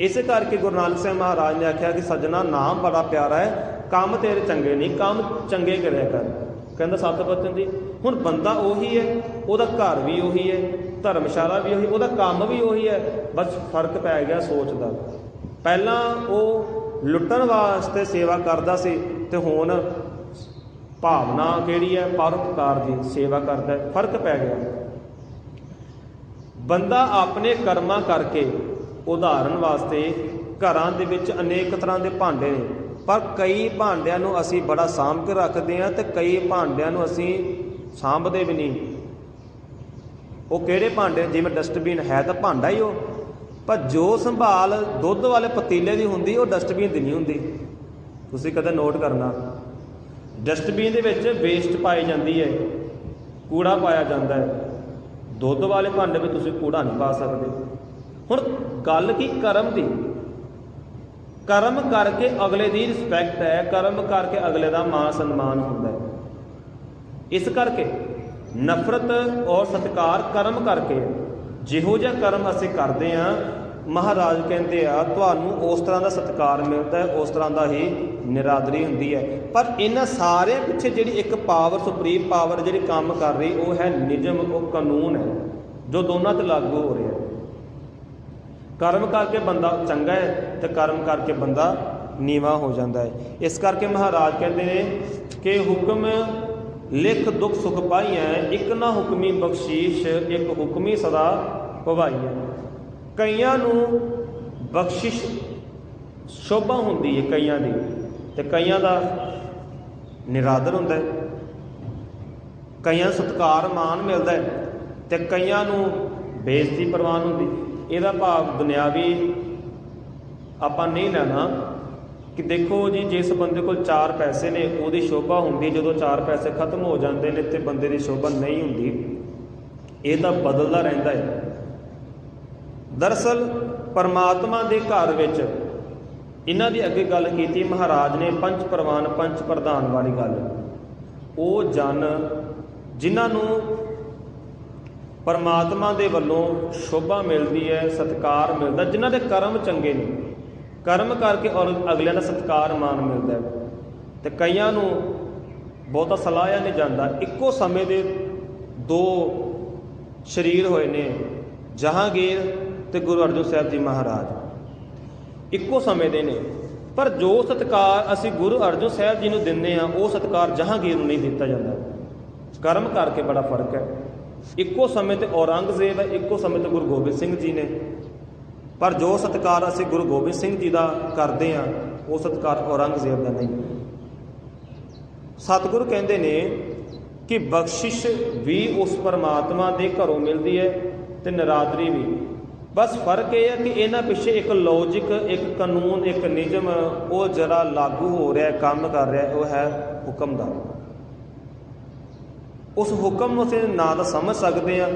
ਇਸੇ ਕਰਕੇ ਗੁਰੂ ਨਾਨਕ ਸਾਹਿਬ ਮਹਾਰਾਜ ਨੇ ਆਖਿਆ ਕਿ ਸੱਜਣਾ, ਨਾਮ ਬੜਾ ਪਿਆਰਾ ਹੈ, ਕੰਮ ਤੇਰੇ ਚੰਗੇ ਨਹੀਂ, ਕੰਮ ਚੰਗੇ ਕਰਿਆ ਕਰ। ਕਹਿੰਦਾ, ਸਤ ਬਚਨ ਦੀ, ਹੁਣ ਬੰਦਾ ਉਹੀ ਹੈ, ਉਹਦਾ ਘਰ ਵੀ ਉਹੀ ਹੈ, ਧਰਮਸ਼ਾਲਾ ਵੀ ਉਹੀ, ਉਹਦਾ ਕੰਮ ਵੀ ਉਹੀ ਹੈ, ਬਸ ਫ਼ਰਕ ਪੈ ਗਿਆ ਸੋਚ ਦਾ। ਪਹਿਲਾਂ ਉਹ ਲੁੱਟਣ ਵਾਸਤੇ ਸੇਵਾ ਕਰਦਾ ਸੀ ਤੇ ਹੁਣ ਭਾਵਨਾ ਕਿਹੜੀ ਹੈ? ਪਰਉਪਕਾਰ ਦੀ ਸੇਵਾ ਕਰਦਾ ਹੈ। ਫ਼ਰਕ ਪੈ ਗਿਆ। ਬੰਦਾ ਆਪਣੇ ਕਰਮਾਂ ਕਰਕੇ ਉਦਾਹਰਨ ਵਾਸਤੇ ਘਰਾਂ ਦੇ ਵਿੱਚ ਅਨੇਕ ਤਰ੍ਹਾਂ ਦੇ ਭਾਂਡੇ ਨੇ। ਪਰ ਕਈ ਭਾਂਡਿਆਂ ਨੂੰ ਅਸੀਂ ਬੜਾ ਸਾਂਭ ਕੇ ਰੱਖਦੇ ਹਾਂ ਤੇ ਕਈ ਭਾਂਡਿਆਂ ਨੂੰ ਅਸੀਂ ਸਾਂਭਦੇ ਵੀ ਨਹੀਂ। ਉਹ ਕਿਹੜੇ ਭਾਂਡੇ? ਜਿਵੇਂ ਡਸਟਬਿਨ ਹੈ ਤਾਂ ਭਾਂਡਾ ਹੀ ਉਹ। ਪਰ ਜੋ ਸੰਭਾਲ ਦੁੱਧ ਵਾਲੇ ਪਤੀਲੇ ਦੀ ਹੁੰਦੀ, ਉਹ ਡਸਟਬਿਨ ਦੀ ਨਹੀਂ ਹੁੰਦੀ। ਤੁਸੀਂ ਕਦੇ ਨੋਟ ਕਰਨਾ। ਡਸਟਬਿਨ ਦੇ ਵਿੱਚ ਵੇਸਟ ਪਾਈ ਜਾਂਦੀ ਹੈ। ਕੂੜਾ ਪਾਇਆ ਜਾਂਦਾ ਹੈ। ਦੁੱਧ ਵਾਲੇ ਭਾਂਡੇ ਵਿੱਚ ਤੁਸੀਂ ਕੂੜਾ ਨਹੀਂ ਪਾ ਸਕਦੇ। ਹੁਣ ਗੱਲ ਕੀ ਕਰਮ ਦੀ? ਕਰਮ ਕਰਕੇ ਅਗਲੇ ਦੀ ਰਿਸਪੈਕਟ ਹੈ। ਕਰਮ ਕਰਕੇ ਅਗਲੇ ਦਾ ਮਾਣ ਸਨਮਾਨ ਹੁੰਦਾ ਹੈ। ਇਸ ਕਰਕੇ ਨਫ਼ਰਤ ਔਰ ਸਤਿਕਾਰ ਕਰਮ ਕਰਕੇ ਜਿਹੋ ਜਿਹਾ ਕਰਮ ਅਸੀਂ ਕਰਦੇ ਆ ਮਹਾਰਾਜ ਕਹਿੰਦੇ ਆ, ਤੁਹਾਨੂੰ ਉਸ ਤਰ੍ਹਾਂ ਦਾ ਸਤਿਕਾਰ ਮਿਲਦਾ ਹੈ, ਉਸ ਤਰ੍ਹਾਂ ਦਾ ਹੀ ਨਿਰਾਦਰੀ ਹੁੰਦੀ ਹੈ। ਪਰ ਇਹਨਾਂ ਸਾਰਿਆਂ ਪਿੱਛੇ ਜਿਹੜੀ ਇੱਕ ਪਾਵਰ ਸੁਪਰੀਮ ਪਾਵਰ ਜਿਹੜੀ ਕੰਮ ਕਰ ਰਹੀ, ਉਹ ਹੈ ਨਿਯਮ, ਉਹ ਕਾਨੂੰਨ ਹੈ, ਜੋ ਦੋਨਾਂ ਤੇ ਲਾਗੂ ਹੋ ਰਿਹਾ ਹੈ। ਕਰਮ ਕਰਕੇ ਬੰਦਾ ਚੰਗਾ ਹੈ ਤੇ ਕਰਮ ਕਰਕੇ ਬੰਦਾ ਨੀਵਾ ਹੋ ਜਾਂਦਾ ਹੈ। ਇਸ ਕਰਕੇ ਮਹਾਰਾਜ ਕਹਿੰਦੇ ਨੇ ਕਿ ਹੁਕਮ ਲਿਖ ਦੁਖ ਸੁਖ ਪਾਈਐ ਇੱਕ ਨਾ ਹੁਕਮੀ ਬਖਸ਼ੀਸ਼, ਇੱਕ ਹੁਕਮੀ ਸਦਾ ਭਵਾਈਐ ਕਈਆਂ ਨੂੰ ਬਖਸ਼ਿਸ਼ ਸ਼ੋਭਾ ਹੁੰਦੀ ਹੈ ਕਈਆਂ ਦੀ, ਤੇ ਕਈਆਂ ਦਾ ਨਿਰਾਦਰ ਹੁੰਦਾ ਹੈ ਕਈਆਂ ਨੂੰ ਸਤਿਕਾਰ ਮਾਨ ਮਿਲਦਾ ਹੈ ਤੇ ਕਈਆਂ ਨੂੰ ਬੇਇੱਜ਼ਤੀ ਪ੍ਰਵਾਨ ਹੁੰਦੀ ਇਹਦਾ ਭਾਵ ਦੁਨਿਆਵੀ ਆਪਾਂ ਨਹੀਂ ਲੈਣਾ ਕਿ ਦੇਖੋ ਜੀ, ਜਿਸ ਬੰਦੇ ਕੋਲ ਚਾਰ ਪੈਸੇ ਨੇ, ਉਹਦੀ ਸ਼ੋਭਾ ਹੁੰਦੀ ਜਦੋਂ ਚਾਰ ਪੈਸੇ ਖਤਮ ਹੋ ਜਾਂਦੇ ਨੇ, ਤੇ ਬੰਦੇ ਦੀ ਸ਼ੋਭਾ ਨਹੀਂ ਹੁੰਦੀ। ਇਹ ਤਾਂ ਬਦਲਦਾ ਰਹਿੰਦਾ ਹੈ ਦਰਅਸਲ ਪਰਮਾਤਮਾ ਦੇ ਘਰ ਵਿੱਚ ਇਹਨਾਂ ਦੀ ਅੱਗੇ ਗੱਲ ਕੀਤੀ, ਮਹਾਰਾਜ ਨੇ ਪੰਜ ਪ੍ਰਵਾਨ, ਪੰਜ ਪ੍ਰਧਾਨ ਵਾਲੀ ਗੱਲ। ਉਹ ਜਨ ਜਿਨ੍ਹਾਂ ਨੂੰ ਪਰਮਾਤਮਾ ਦੇ ਵੱਲੋਂ ਸ਼ੋਭਾ ਮਿਲਦੀ ਹੈ, ਸਤਿਕਾਰ ਮਿਲਦਾ, ਜਿਨ੍ਹਾਂ ਦੇ ਕਰਮ ਚੰਗੇ ਨੇ, ਕਰਮ ਕਰਕੇ ਔਰ ਅਗਲਿਆਂ ਦਾ ਸਤਿਕਾਰ ਮਾਨ ਮਿਲਦਾ ਹੈ। ਤੇ ਕਈਆਂ ਨੂੰ ਬਹੁਤਾ ਸਲਾਹਿਆ ਨਹੀਂ ਜਾਂਦਾ। ਇੱਕੋ ਸਮੇਂ ਦੇ ਦੋ ਸ਼ਰੀਰ ਹੋਏ ਨੇ, ਜਹਾਂਗੀਰ ਤੇ ਗੁਰੂ ਅਰਜਨ ਸਾਹਿਬ ਜੀ ਮਹਾਰਾਜ। ਇੱਕੋ ਸਮੇਂ ਦੇ ਨੇ। ਪਰ ਜੋ ਸਤਿਕਾਰ ਅਸੀਂ ਗੁਰੂ ਅਰਜਨ ਸਾਹਿਬ ਜੀ ਨੂੰ ਦਿੰਦੇ ਆ ਉਹ ਸਤਿਕਾਰ ਜਹਾਂਗੀਰ ਨੂੰ ਨਹੀਂ ਦਿੱਤਾ ਜਾਂਦਾ। ਕਰਮ ਕਰਕੇ ਬੜਾ ਫ਼ਰਕ ਹੈ। ਇੱਕੋ ਸਮੇਂ ਤੇ ਔਰੰਗਜ਼ੇਬ ਹੈ, ਇੱਕੋ ਸਮੇਂ ਤੇ ਗੁਰੂ ਗੋਬਿੰਦ ਸਿੰਘ ਜੀ ਨੇ। ਪਰ ਜੋ ਸਤਿਕਾਰ ਅਸੀਂ ਗੁਰੂ ਗੋਬਿੰਦ ਸਿੰਘ ਜੀ ਦਾ ਕਰਦੇ ਆ ਉਹ ਸਤਿਕਾਰ ਔਰੰਗਜ਼ੇਬ ਦਾ ਨਹੀਂ। ਸਤਿਗੁਰੂ ਕਹਿੰਦੇ ਨੇ ਕਿ ਬਖਸ਼ਿਸ਼ ਵੀ ਉਸ ਪਰਮਾਤਮਾ ਦੇ ਘਰੋਂ ਮਿਲਦੀ ਹੈ ਤੇ ਨਰਾਦਰੀ ਵੀ। ਬਸ ਫ਼ਰਕ ਇਹ ਹੈ ਕਿ ਇਹਨਾਂ ਪਿੱਛੇ ਇੱਕ ਲੌਜੀਕ ਇੱਕ ਕਾਨੂੰਨ, ਇੱਕ ਨਿਯਮ, ਉਹ ਜਰਾ ਲਾਗੂ ਹੋ ਰਿਹਾ, ਕੰਮ ਕਰ ਰਿਹਾ, ਉਹ ਹੈ ਹੁਕਮ ਦਾ ਉਸ ਹੁਕਮ ਨੂੰ ਅਸੀਂ ਨਾ ਤਾਂ ਸਮਝ ਸਕਦੇ ਆ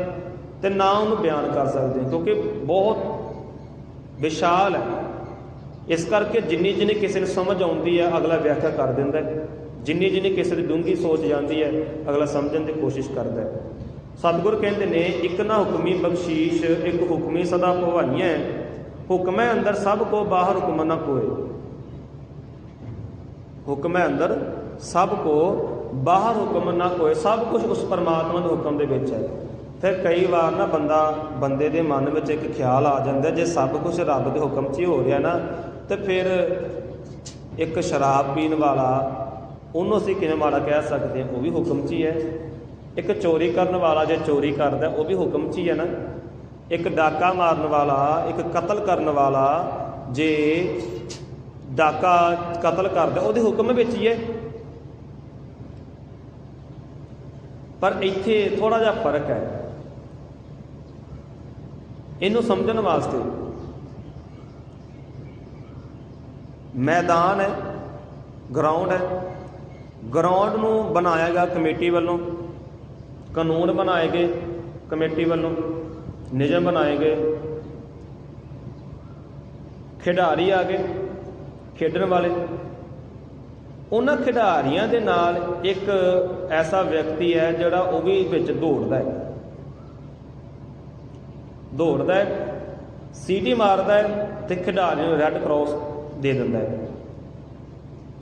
ਤੇ ਨਾ ਉਹਨੂੰ ਬਿਆਨ ਕਰ ਸਕਦੇ ਕਿਉਂਕਿ ਬਹੁਤ ਵਿਸ਼ਾਲ ਹੈ। ਇਸ ਕਰਕੇ ਜਿੰਨੀ ਜਿੰਨੀ ਕਿਸੇ ਨੂੰ ਸਮਝ ਆਉਂਦੀ ਹੈ ਅਗਲਾ ਵਿਆਖਿਆ ਕਰ ਦਿੰਦਾ ਹੈ। ਜਿੰਨੀ ਜਿੰਨੀ ਕਿਸੇ ਦੀ ਡੂੰਘੀ ਸੋਚ ਜਾਂਦੀ ਹੈ, ਅਗਲਾ ਸਮਝਣ ਦੀ ਕੋਸ਼ਿਸ਼ ਕਰਦਾ ਹੈ। ਸਤਿਗੁਰ ਕਹਿੰਦੇ ਨੇ, ਇੱਕ ਨਾ ਹੁਕਮੀ ਬਖਸ਼ੀਸ਼, ਇੱਕ ਹੁਕਮੀ ਸਦਾ ਭਵਾਈਆਂ ਹੁਕਮੈ ਅੰਦਰ ਸਭ ਕੋ ਬਾਹਰ ਹੁਕਮ ਨਾ ਕੋਏ ਹੁਕਮੈ ਅੰਦਰ ਸਭ ਕੋ ਬਾਹਰ ਹੁਕਮ ਨਾ ਕੋਏ ਸਭ ਕੁਝ ਉਸ ਪਰਮਾਤਮਾ ਦੇ ਹੁਕਮ ਦੇ ਵਿੱਚ ਹੈ। ਫਿਰ ਕਈ ਵਾਰ ਨਾ ਬੰਦਾ, ਬੰਦੇ ਦੇ ਮਨ ਵਿੱਚ ਇੱਕ ਖਿਆਲ ਆ ਜਾਂਦਾ, ਜੇ ਸਭ ਕੁਝ ਰੱਬ ਦੇ ਹੁਕਮ 'ਚ ਹੀ ਹੋ ਰਿਹਾ ਨਾ, ਤੇ ਫਿਰ ਇੱਕ ਸ਼ਰਾਬ ਪੀਣ ਵਾਲਾ, ਉਹਨੂੰ ਅਸੀਂ ਕਿਵੇਂ ਮਾੜਾ ਕਹਿ ਸਕਦੇ ਹਾਂ? ਉਹ ਵੀ ਹੁਕਮ 'ਚ ਹੀ ਹੈ। ਇੱਕ ਚੋਰੀ ਕਰਨ ਵਾਲਾ ਜੇ ਚੋਰੀ ਕਰਦਾ, ਉਹ ਵੀ ਹੁਕਮ 'ਚ ਹੀ ਹੈ ਨਾ। ਇੱਕ ਡਾਕਾ ਮਾਰਨ ਵਾਲਾ, ਇੱਕ ਕਤਲ ਕਰਨ ਵਾਲਾ ਜੇ ਡਾਕਾ ਕਤਲ ਕਰਦਾ, ਉਹਦੇ ਹੁਕਮ ਵਿੱਚ ਹੀ ਹੈ। ਪਰ ਇੱਥੇ ਥੋੜਾ ਜਿਹਾ ਫ਼ਰਕ ਹੈ। ਇਹਨੂੰ ਸਮਝਣ ਵਾਸਤੇ ਮੈਦਾਨ ਹੈ, ਗਰਾਊਂਡ ਹੈ। ਗਰਾਊਂਡ ਨੂੰ ਬਣਾਇਆ ਗਿਆ ਕਮੇਟੀ ਵੱਲੋਂ। ਕਾਨੂੰਨ ਬਣਾਏ ਗਏ ਕਮੇਟੀ ਵੱਲੋਂ, ਨਿਯਮ ਬਣਾਏ ਗਏ ਖਿਡਾਰੀ ਆ ਗਏ, ਖੇਡਣ ਵਾਲੇ। ਉਹਨਾਂ ਖਿਡਾਰੀਆਂ ਦੇ ਨਾਲ ਇੱਕ ਐਸਾ ਵਿਅਕਤੀ ਹੈ ਜਿਹੜਾ ਉਹ ਵੀ ਵਿੱਚ ਦੌੜਦਾ ਹੈ। ਦੌੜਦਾ ਹੈ, ਸੀਟੀ ਮਾਰਦਾ ਹੈ ਤੇ ਖਿਡਾਰੀ ਨੂੰ ਰੈੱਡ ਕਰਾਸ ਦੇ ਦਿੰਦਾ ਹੈ।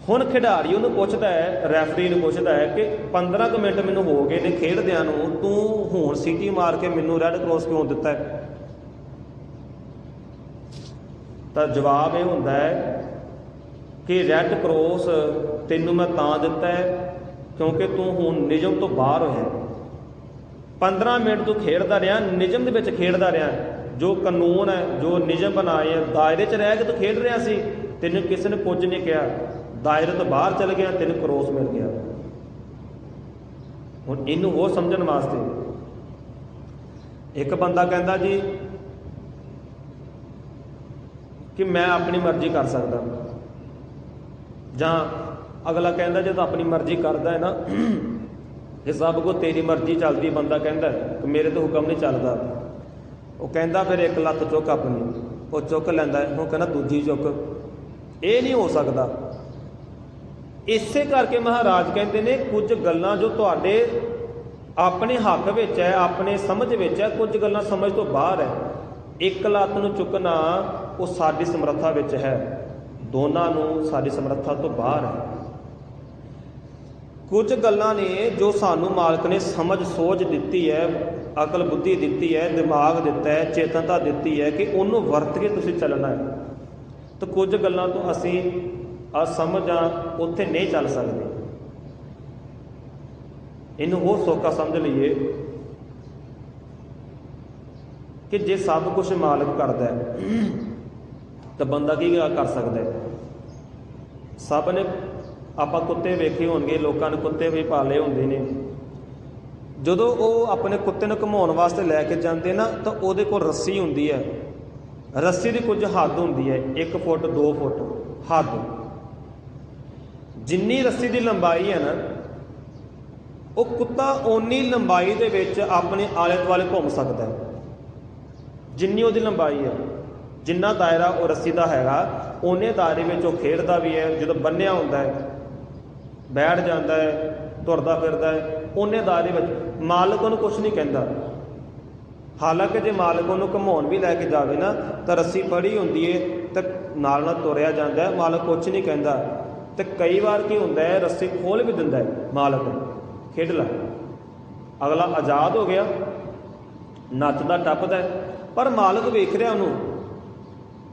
ਹੁਣ ਖਿਡਾਰੀ ਉਹਨੂੰ ਪੁੱਛਦਾ ਹੈ ਰੈਫਰੀ ਨੂੰ ਪੁੱਛਦਾ ਹੈ ਕਿ 15 ਕੁ ਮਿੰਟ ਮੈਨੂੰ ਹੋ ਗਏ ਨੇ ਖੇਡਦਿਆਂ ਨੂੰ, ਤੂੰ ਹੁਣ ਸੀਟੀ ਮਾਰ ਕੇ ਮੈਨੂੰ ਰੈੱਡ ਕਰਾਸ ਕਿਉਂ ਦਿੱਤਾ ਹੈ? ਤਾਂ ਜਵਾਬ ਇਹ ਹੁੰਦਾ ਹੈ ਕਿ ਰੈੱਡ ਕਰਾਸ ਤੈਨੂੰ ਮੈਂ ਤਾਂ ਦਿੱਤਾ ਹੈ ਕਿਉਂਕਿ ਤੂੰ ਹੁਣ ਨਿਯਮ ਤੋਂ ਬਾਹਰ ਹੋਇਆ 15 ਮਿੰਟ ਤੂੰ ਖੇਡਦਾ ਰਿਹਾ, ਨਿਯਮ ਦੇ ਵਿੱਚ ਖੇਡਦਾ ਰਿਹਾ ਜੋ ਕਾਨੂੰਨ ਹੈ, ਜੋ ਨਿਯਮ ਬਣਾਏ ਆ ਦਾਇਰੇ 'ਚ ਰਹਿ ਕੇ ਤੂੰ ਖੇਡ ਰਿਹਾ ਸੀ, ਤੈਨੂੰ ਕਿਸੇ ਨੇ ਕੁਝ ਨਹੀਂ ਕਿਹਾ। ਦਾਇਰੇ ਤੋਂ ਬਾਹਰ ਚਲ ਗਿਆ, ਤੈਨੂੰ ਕਰੋਸ ਮਿਲ ਗਿਆ। ਹੁਣ ਇਹਨੂੰ ਉਹ ਸਮਝਣ ਵਾਸਤੇ ਇੱਕ ਬੰਦਾ ਕਹਿੰਦਾ ਜੀ ਕਿ ਮੈਂ ਆਪਣੀ ਮਰਜ਼ੀ ਕਰ ਸਕਦਾ। ਜਾਂ ਅਗਲਾ ਕਹਿੰਦਾ ਜੇ ਤਾਂ ਆਪਣੀ ਮਰਜ਼ੀ ਕਰਦਾ ਹੈ ਨਾ, ਇਹ ਸਭ ਕੋ ਤੇਰੀ ਮਰਜ਼ੀ ਚੱਲਦੀ, ਬੰਦਾ ਕਹਿੰਦਾ ਕਿ ਮੇਰੇ ਤੋਂ ਹੁਕਮ ਨਹੀਂ ਚੱਲਦਾ। ਉਹ ਕਹਿੰਦਾ ਫਿਰ ਇੱਕ ਲੱਤ ਚੁੱਕ ਆਪਣੀ, ਉਹ ਚੁੱਕ ਲੈਂਦਾ, ਉਹ ਕਹਿੰਦਾ ਦੂਜੀ ਚੁੱਕ। ਇਹ ਨਹੀਂ ਹੋ ਸਕਦਾ। ਇਸੇ ਕਰਕੇ ਮਹਾਰਾਜ ਕਹਿੰਦੇ ਨੇ, ਕੁਝ ਗੱਲਾਂ ਜੋ ਤੁਹਾਡੇ ਆਪਣੇ ਹੱਕ ਵਿੱਚ ਹੈ, ਆਪਣੇ ਸਮਝ ਵਿੱਚ ਹੈ, ਕੁਝ ਗੱਲਾਂ ਸਮਝ ਤੋਂ ਬਾਹਰ ਹੈ। ਇੱਕ ਲੱਤ ਨੂੰ ਚੁੱਕਣਾ ਉਹ ਸਾਡੀ ਸਮਰੱਥਾ ਵਿੱਚ ਹੈ। ਦੋਨਾਂ ਨੂੰ ਸਾਡੀ ਸਮਰੱਥਾ ਤੋਂ ਬਾਹਰ ਹੈ। ਕੁਝ ਗੱਲਾਂ ਨੇ ਜੋ ਸਾਨੂੰ ਮਾਲਕ ਨੇ ਸਮਝ ਸੋਝ ਦਿੱਤੀ ਹੈ, ਅਕਲ ਬੁੱਧੀ ਦਿੱਤੀ ਹੈ, ਦਿਮਾਗ ਦਿੱਤਾ ਹੈ, ਚੇਤਨਤਾ ਦਿੱਤੀ ਹੈ ਕਿ ਉਹਨੂੰ ਵਰਤ ਕੇ ਤੁਸੀਂ ਚੱਲਣਾ ਹੈ। ਤਾਂ ਕੁਝ ਗੱਲਾਂ ਤੋਂ ਅਸੀਂ ਅਸਮਝ ਆ, ਉੱਥੇ ਨਹੀਂ ਚੱਲ ਸਕਦੇ। ਇਹਨੂੰ ਉਹ ਸੌਖਾ ਸਮਝ ਲਈਏ ਕਿ ਜੇ ਸਭ ਕੁਝ ਮਾਲਕ ਕਰਦਾ ਹੈ, ਤਾਂ ਬੰਦਾ ਕੀ ਕਰ ਸਕਦਾ ਹੈ? ਸਭ ਨੇ ਆਪਾਂ ਕੁੱਤੇ ਵੇਖੇ ਹੋਣਗੇ, ਲੋਕਾਂ ਨੇ ਕੁੱਤੇ ਵੀ ਪਾਲੇ ਹੁੰਦੇ ਨੇ। ਜਦੋਂ ਉਹ ਆਪਣੇ ਕੁੱਤੇ ਨੂੰ ਘੁਮਾਉਣ ਵਾਸਤੇ ਲੈ ਕੇ ਜਾਂਦੇ ਨਾ, ਤਾਂ ਉਹਦੇ ਕੋਲ ਰੱਸੀ ਹੁੰਦੀ ਹੈ। ਰੱਸੀ ਦੀ ਕੁਝ ਹੱਦ ਹੁੰਦੀ ਹੈ 1 ਫੁੱਟ 2 ਫੁੱਟ, ਹੱਦ। ਜਿੰਨੀ ਰੱਸੀ ਦੀ ਲੰਬਾਈ ਹੈ ਨਾ, ਉਹ ਕੁੱਤਾ ਓਨੀ ਲੰਬਾਈ ਦੇ ਵਿੱਚ ਆਪਣੇ ਆਲੇ ਦੁਆਲੇ ਘੁੰਮ ਸਕਦਾ ਹੈ। ਜਿੰਨੀ ਉਹਦੀ ਲੰਬਾਈ ਹੈ, ਜਿੰਨਾ ਦਾਇਰਾ ਉਹ ਰੱਸੀ ਦਾ ਹੈਗਾ, ਓਨੇ ਦਾਇਰੇ ਵਿੱਚ ਉਹ ਖੇਡਦਾ ਵੀ ਹੈ, ਜਦੋਂ ਬੰਨਿਆ ਹੁੰਦਾ ਹੈ, ਬੈਠ ਜਾਂਦਾ ਹੈ, ਤੁਰਦਾ ਫਿਰਦਾ ਹੈ, ਓਨੇ ਦਾਇਰੇ ਵਿੱਚ ਮਾਲਕ ਉਹਨੂੰ ਕੁਝ ਨਹੀਂ ਕਹਿੰਦਾ। ਹਾਲਾਂਕਿ ਜੇ ਮਾਲਕ ਉਹਨੂੰ ਘਮਾਉਣ ਵੀ ਲੈ ਕੇ ਜਾਵੇ ਨਾ, ਤਾਂ ਰੱਸੀ ਫੜੀ ਹੁੰਦੀ ਏ ਤੇ ਨਾਲ ਨਾਲ ਤੁਰਿਆ ਜਾਂਦਾ ਹੈ, ਮਾਲਕ ਕੁਝ ਨਹੀਂ ਕਹਿੰਦਾ। ਤੇ ਕਈ ਵਾਰ ਕੀ ਹੁੰਦਾ ਹੈ, ਰੱਸੀ ਖੋਲ ਵੀ ਦਿੰਦਾ ਹੈ ਮਾਲਕ ਖੇਡ ਲੈ। ਅਗਲਾ ਆਜ਼ਾਦ ਹੋ ਗਿਆ, ਨੱਚਦਾ, ਟੱਪਦਾ ਪਰ ਮਾਲਕ ਵੇਖ ਰਿਹਾ ਉਹਨੂੰ,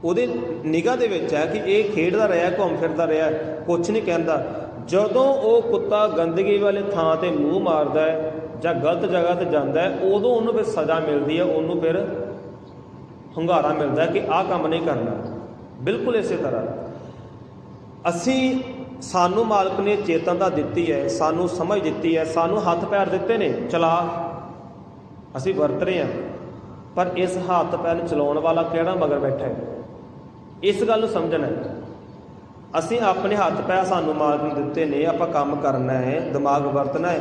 ਉਹਦੇ ਨਿਗਾਹ ਦੇ ਵਿੱਚ ਹੈ ਕਿ ਇਹ ਖੇਡਦਾ ਰਿਹਾ, ਘੁੰਮ ਫਿਰਦਾ ਰਿਹਾ ਕੁਝ ਨਹੀਂ ਕਹਿੰਦਾ। ਜਦੋਂ ਉਹ ਕੁੱਤਾ ਗੰਦਗੀ ਵਾਲੇ ਥਾਂ ਤੇ ਮੂੰਹ ਮਾਰਦਾ ਹੈ ਜਾਂ ਗਲਤ ਜਗ੍ਹਾ ਤੇ ਜਾਂਦਾ ਹੈ, ਉਦੋਂ ਉਹਨੂੰ ਫਿਰ ਸਜ਼ਾ ਮਿਲਦੀ ਹੈ, ਉਹਨੂੰ ਫਿਰ ਹੁੰਗਾਰਾ ਮਿਲਦਾ ਕਿ ਆਹ ਕੰਮ ਨਹੀਂ ਕਰਨਾ। ਬਿਲਕੁਲ ਇਸੇ ਤਰ੍ਹਾਂ। ਅਸੀਂ ਸਾਨੂੰ ਮਾਲਕ ਨੇ ਚੇਤਨਤਾ ਦਿੱਤੀ ਹੈ, ਸਾਨੂੰ ਸਮਝ ਦਿੱਤੀ ਹੈ, ਸਾਨੂੰ ਹੱਥ ਪੈਰ ਦਿੱਤੇ ਨੇ, ਚਲਾ। ਅਸੀਂ ਵਰਤ ਰਹੇ ਹਾਂ। ਪਰ ਇਸ ਹੱਥ ਪੈਰ ਨੂੰ ਚਲਾਉਣ ਵਾਲਾ ਕਿਹੜਾ ਮਗਰ ਬੈਠਾ ਹੈ? ਇਸ ਗੱਲ ਨੂੰ ਸਮਝਣਾ ਹੈ। ਅਸੀਂ ਆਪਣੇ ਹੱਥ ਪੈਰ ਸਾਨੂੰ ਮਾਲਕ ਨੇ ਦਿੱਤੇ ਨੇ, ਆਪਾਂ ਕੰਮ ਕਰਨਾ ਹੈ, ਦਿਮਾਗ ਵਰਤਣਾ ਹੈ,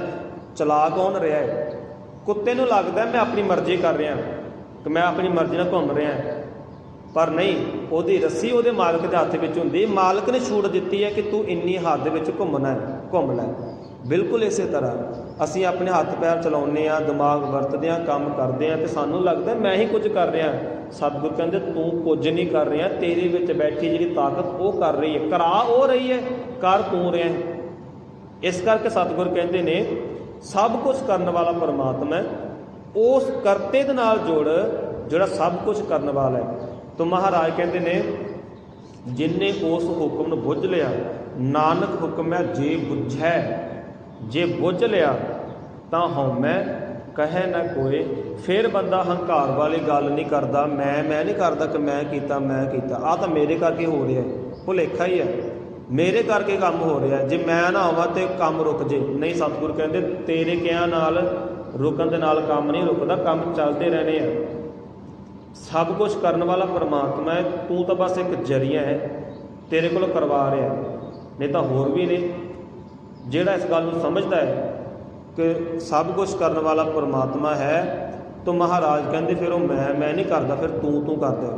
ਚਲਾ ਕੌਣ ਰਿਹਾ ਹੈ? ਕੁੱਤੇ ਨੂੰ ਲੱਗਦਾ ਮੈਂ ਆਪਣੀ ਮਰਜ਼ੀ ਕਰ ਰਿਹਾ। ਕਿ ਮੈਂ ਆਪਣੀ ਮਰਜ਼ੀ ਨਾਲ ਘੁੰਮ ਰਿਹਾ। ਪਰ ਨਹੀਂ, ਉਹਦੀ ਰੱਸੀ ਉਹਦੇ ਮਾਲਕ ਦੇ ਹੱਥ ਵਿੱਚ ਹੁੰਦੀ। ਮਾਲਕ ਨੇ ਛੂਟ ਦਿੱਤੀ ਹੈ ਕਿ ਤੂੰ ਇੰਨੀ ਹੱਦ ਵਿੱਚ ਘੁੰਮਣਾ ਹੈ, ਘੁੰਮ ਲੈ। ਬਿਲਕੁਲ ਇਸੇ ਤਰ੍ਹਾਂ ਅਸੀਂ ਆਪਣੇ ਹੱਥ ਪੈਰ ਚਲਾਉਂਦੇ ਆ ਦਿਮਾਗ ਵਰਤਦੇ ਆ ਕੰਮ ਕਰਦੇ ਆ ਤੇ ਸਾਨੂੰ ਲੱਗਦਾ ਮੈਂ ਹੀ ਕੁਝ ਕਰ ਰਿਹਾ। ਸਤਿਗੁਰ ਕਹਿੰਦੇ, ਤੂੰ ਕੁਝ ਨਹੀਂ ਕਰ ਰਿਹਾ, ਤੇਰੇ ਵਿੱਚ ਬੈਠੀ ਜਿਹੜੀ ਤਾਕਤ ਉਹ ਕਰ ਰਹੀ ਹੈ। ਕਰਾ ਉਹ ਰਹੀ ਹੈ, ਕਰ ਤੂੰ ਰਿਹਾ ਇਸ ਕਰਕੇ ਸਤਿਗੁਰ ਕਹਿੰਦੇ ਨੇ, ਸਭ ਕੁਝ ਕਰਨ ਵਾਲਾ ਪਰਮਾਤਮਾ ਉਸ ਕਰਤੇ ਦੇ ਨਾਲ ਜੁੜ ਜਿਹੜਾ ਸਭ ਕੁਝ ਕਰਨ ਵਾਲਾ ਹੈ। ਤਾਂ ਮਹਾਰਾਜ ਕਹਿੰਦੇ ਨੇ ਜਿਨਨੇ ਉਸ ਹੁਕਮ ਨੂੰ ਬੁੱਝ ਲਿਆ, ਨਾਨਕ ਹੁਕਮ ਹੈ, ਜੇ ਬੁੱਝੈ, ਜੇ ਬੁੱਝ ਲਿਆ, ਤਾਂ ਹਉਮੈ ਕਹੈ ਨਾ ਕੋਏ। ਫਿਰ ਬੰਦਾ ਹੰਕਾਰ ਵਾਲੀ ਗੱਲ ਨਹੀਂ ਕਰਦਾ, ਮੈਂ ਮੈਂ ਨਹੀਂ ਕਰਦਾ ਕਿ ਮੈਂ ਕੀਤਾ ਮੈਂ ਕੀਤਾ। ਆ ਤਾਂ ਮੇਰੇ ਕਰਕੇ ਹੋ ਰਿਹਾ ਭੁਲੇਖਾ ਹੀ ਹੈ। ਮੇਰੇ ਕਰਕੇ ਕੰਮ ਹੋ ਰਿਹਾ ਜੇ ਮੈਂ ਨਾ ਆਵਾਂ ਤੇ ਕੰਮ ਰੁਕ ਜੇ। ਨਹੀਂ, ਸਤਿਗੁਰ ਕਹਿੰਦੇ, ਤੇਰੇ ਕਿਹਾ ਨਾਲ ਰੁਕਣ ਦੇ ਨਾਲ ਕੰਮ ਨਹੀਂ ਰੁਕਦਾ, ਕੰਮ ਚੱਲਦੇ ਰਹਿਣੇ ਆ। ਸਭ ਕੁਝ ਕਰਨ ਵਾਲਾ ਪਰਮਾਤਮਾ ਹੈ, ਤੂੰ ਤਾਂ ਬਸ ਇੱਕ ਜਰੀਆ ਹੈ, ਤੇਰੇ ਕੋਲ ਕਰਵਾ ਰਿਹਾ ਨਹੀਂ ਤਾਂ ਹੋਰ ਵੀ ਨੇ। ਜਿਹੜਾ ਇਸ ਗੱਲ ਨੂੰ ਸਮਝਦਾ ਹੈ ਕਿ ਸਭ ਕੁਝ ਕਰਨ ਵਾਲਾ ਪਰਮਾਤਮਾ ਹੈ, ਤਾਂ ਮਹਾਰਾਜ ਕਹਿੰਦੇ ਫਿਰ ਉਹ ਮੈਂ ਮੈਂ ਨਹੀਂ ਕਰਦਾ, ਫਿਰ ਤੂੰ ਤੂੰ ਕਰਦਾ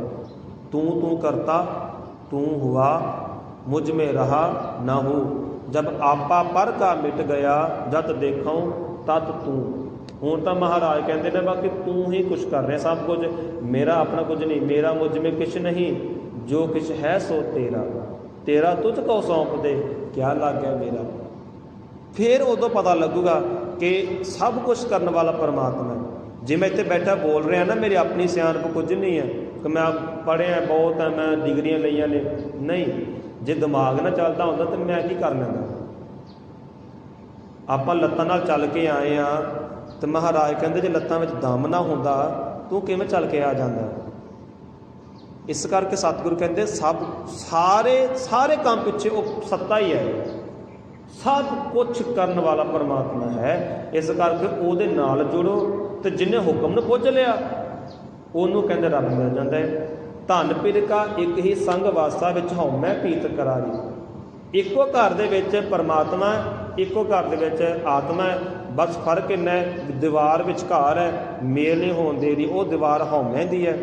ਤੂੰ ਤੂੰ ਕਰਤਾ, ਤੂੰ ਹੁਆ, ਮੁਝ ਮੇ ਰਹਾ ਨਾ ਹੋ। ਜਬ ਆਪਾ ਪਰ ਕਾ ਮਿਟ ਗਿਆ, ਜਦ ਦੇਖਾਂ ਤਤ ਤੂੰ। ਹੁਣ ਤਾਂ ਮਹਾਰਾਜ ਕਹਿੰਦੇ ਨੇ ਬਾਕੀ ਤੂੰ ਹੀ ਕੁਝ ਕਰ ਰਿਹਾ, ਸਭ ਕੁਝ। ਮੇਰਾ ਆਪਣਾ ਕੁਝ ਨਹੀਂ, ਮੇਰਾ ਮੁਝ ਮੇ ਕੁਛ ਨਹੀਂ। ਜੋ ਕੁਛ ਹੈ ਸੋ ਤੇਰਾ। ਤੇਰਾ ਤੁਝ ਕੋ ਸੌਂਪ ਦੇ, ਕਿਆ ਲੱਗ ਗਿਆ ਮੇਰਾ? ਫਿਰ ਉਦੋਂ ਪਤਾ ਲੱਗੂਗਾ ਕਿ ਸਭ ਕੁਝ ਕਰਨ ਵਾਲਾ ਪਰਮਾਤਮਾ ਹੈ। ਜੇ ਮੈਂ ਇੱਥੇ ਬੈਠਾ ਬੋਲ ਰਿਹਾ ਨਾ, ਮੇਰੀ ਆਪਣੀ ਸਿਆਣਪ ਕੁਝ ਨਹੀਂ ਹੈ। ਕਿ ਮੈਂ ਪੜ੍ਹਿਆ ਬਹੁਤ ਹੈ, ਮੈਂ ਡਿਗਰੀਆਂ ਲਈਆਂ ਨੇ। ਨਹੀਂ, ਜੇ ਦਿਮਾਗ ਨਾ ਚੱਲਦਾ ਹੁੰਦਾ ਤਾਂ ਮੈਂ ਕੀ ਕਰ ਲੈਂਦਾ? ਆਪਾਂ ਲੱਤਾਂ ਨਾਲ ਚੱਲ ਕੇ ਆਏ ਆ ਤੇ ਮਹਾਰਾਜ ਕਹਿੰਦੇ ਜੇ ਲੱਤਾਂ ਵਿੱਚ ਦਮ ਨਾ ਹੁੰਦਾ, ਤੂੰ ਕਿਵੇਂ ਚੱਲ ਕੇ ਆ ਜਾਂਦਾ? ਇਸ ਕਰਕੇ ਸਤਿਗੁਰੂ ਕਹਿੰਦੇ, ਸਭ, ਸਾਰੇ ਸਾਰੇ ਕੰਮ ਪਿੱਛੇ ਉਹ ਸੱਤਾ ਹੀ ਹੈ। ਸਭ ਕੁਝ ਕਰਨ ਵਾਲਾ ਪਰਮਾਤਮਾ ਹੈ। ਇਸ ਕਰਕੇ ਉਹਦੇ ਨਾਲ ਜੁੜੋ ਤੇ ਜਿਨੇ ਹੁਕਮ ਨੂੰ ਪੁੱਜ ਲਿਆ, ਉਹਨੂੰ ਕਹਿੰਦੇ ਰੱਬ ਮਿਲ ਜਾਂਦਾ ਹੈ। ਧਨ ਪਿਰਕਾ, ਇੱਕ ਹੀ ਸੰਗ ਵਾਸਾ ਵਿੱਚ ਹਉਮੈ ਪੀਤ ਕਰਾਰੀ। ਇੱਕੋ ਘਰ ਦੇ ਵਿੱਚ ਪਰਮਾਤਮਾ, ਇੱਕੋ ਘਰ ਦੇ ਵਿੱਚ ਆਤਮਾ ਬਸ ਫ਼ਰਕ ਇੰਨਾ ਹੈ, ਦੀਵਾਰ ਵਿਚਕਾਰ ਹੈ, ਮੇਲ ਨਹੀਂ ਹੋਣ ਦੇ ਦੀ ਉਹ ਦੀਵਾਰ ਹਉਮੈ ਦੀ ਹੈ।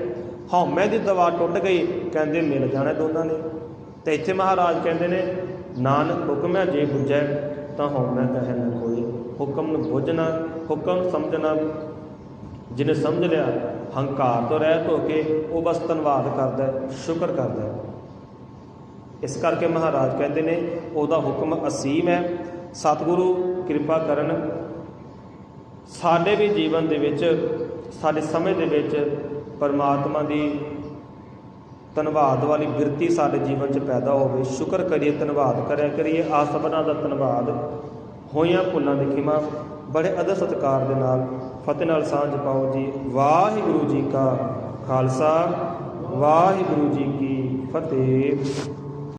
ਹਉਮੈ ਦੀ ਦੀਵਾਰ ਟੁੱਟ ਗਈ, ਕਹਿੰਦੇ ਮਿਲ ਜਾਣਾ ਦੋਨਾਂ ਨੇ। ਤੇ ਇੱਥੇ ਮਹਾਰਾਜ ਕਹਿੰਦੇ ਨੇ, ਨਾਨਕ ਹੁਕਮ ਹੈ, ਜੇ ਬੁੱਝੈ ਤਾਂ ਹਉਮੈ ਕਹੈ ਨਾ ਕੋਈ। ਹੁਕਮ ਨੂੰ ਬੁੱਝਣਾ, ਹੁਕਮ ਸਮਝਣਾ, ਜਿਹਨੇ ਸਮਝ ਲਿਆ, ਹੰਕਾਰ ਤੋਂ ਰਹਿਤ ਹੋ ਕੇ ਉਹ ਬਸ ਧੰਨਵਾਦ ਕਰਦਾ ਸ਼ੁਕਰ ਕਰਦਾ ਇਸ ਕਰਕੇ ਮਹਾਰਾਜ ਕਹਿੰਦੇ ਨੇ, ਉਹਦਾ ਹੁਕਮ ਅਸੀਮ ਹੈ। ਸਤਿਗੁਰੂ ਕਿਰਪਾ ਕਰਨ ਸਾਡੇ ਵੀ ਜੀਵਨ ਦੇ ਵਿੱਚ, ਸਾਡੇ ਸਮੇਂ ਦੇ ਵਿੱਚ ਪਰਮਾਤਮਾ ਦੀ ਧੰਨਵਾਦ ਵਾਲੀ ਬਿਰਤੀ ਸਾਡੇ ਜੀਵਨ 'ਚ ਪੈਦਾ ਹੋਵੇ। ਸ਼ੁਕਰ ਕਰੀਏ, ਧੰਨਵਾਦ ਕਰਿਆ ਕਰੀਏ। ਆ ਸਭਨਾਂ ਦਾ ਧੰਨਵਾਦ ਹੋਈਆਂ ਭੁੱਲਾਂ ਦੀ ਖਿਮਾ ਬੜੇ ਅਦਰ ਸਤਿਕਾਰ ਦੇ ਨਾਲ ਫਤਿਹ ਨਾਲ ਸਾਂਝ ਪਾਓ ਜੀ। ਵਾਹਿਗੁਰੂ ਜੀ ਕਾ ਖਾਲਸਾ, ਵਾਹਿਗੁਰੂ ਜੀ ਕੀ ਫਤਿਹ।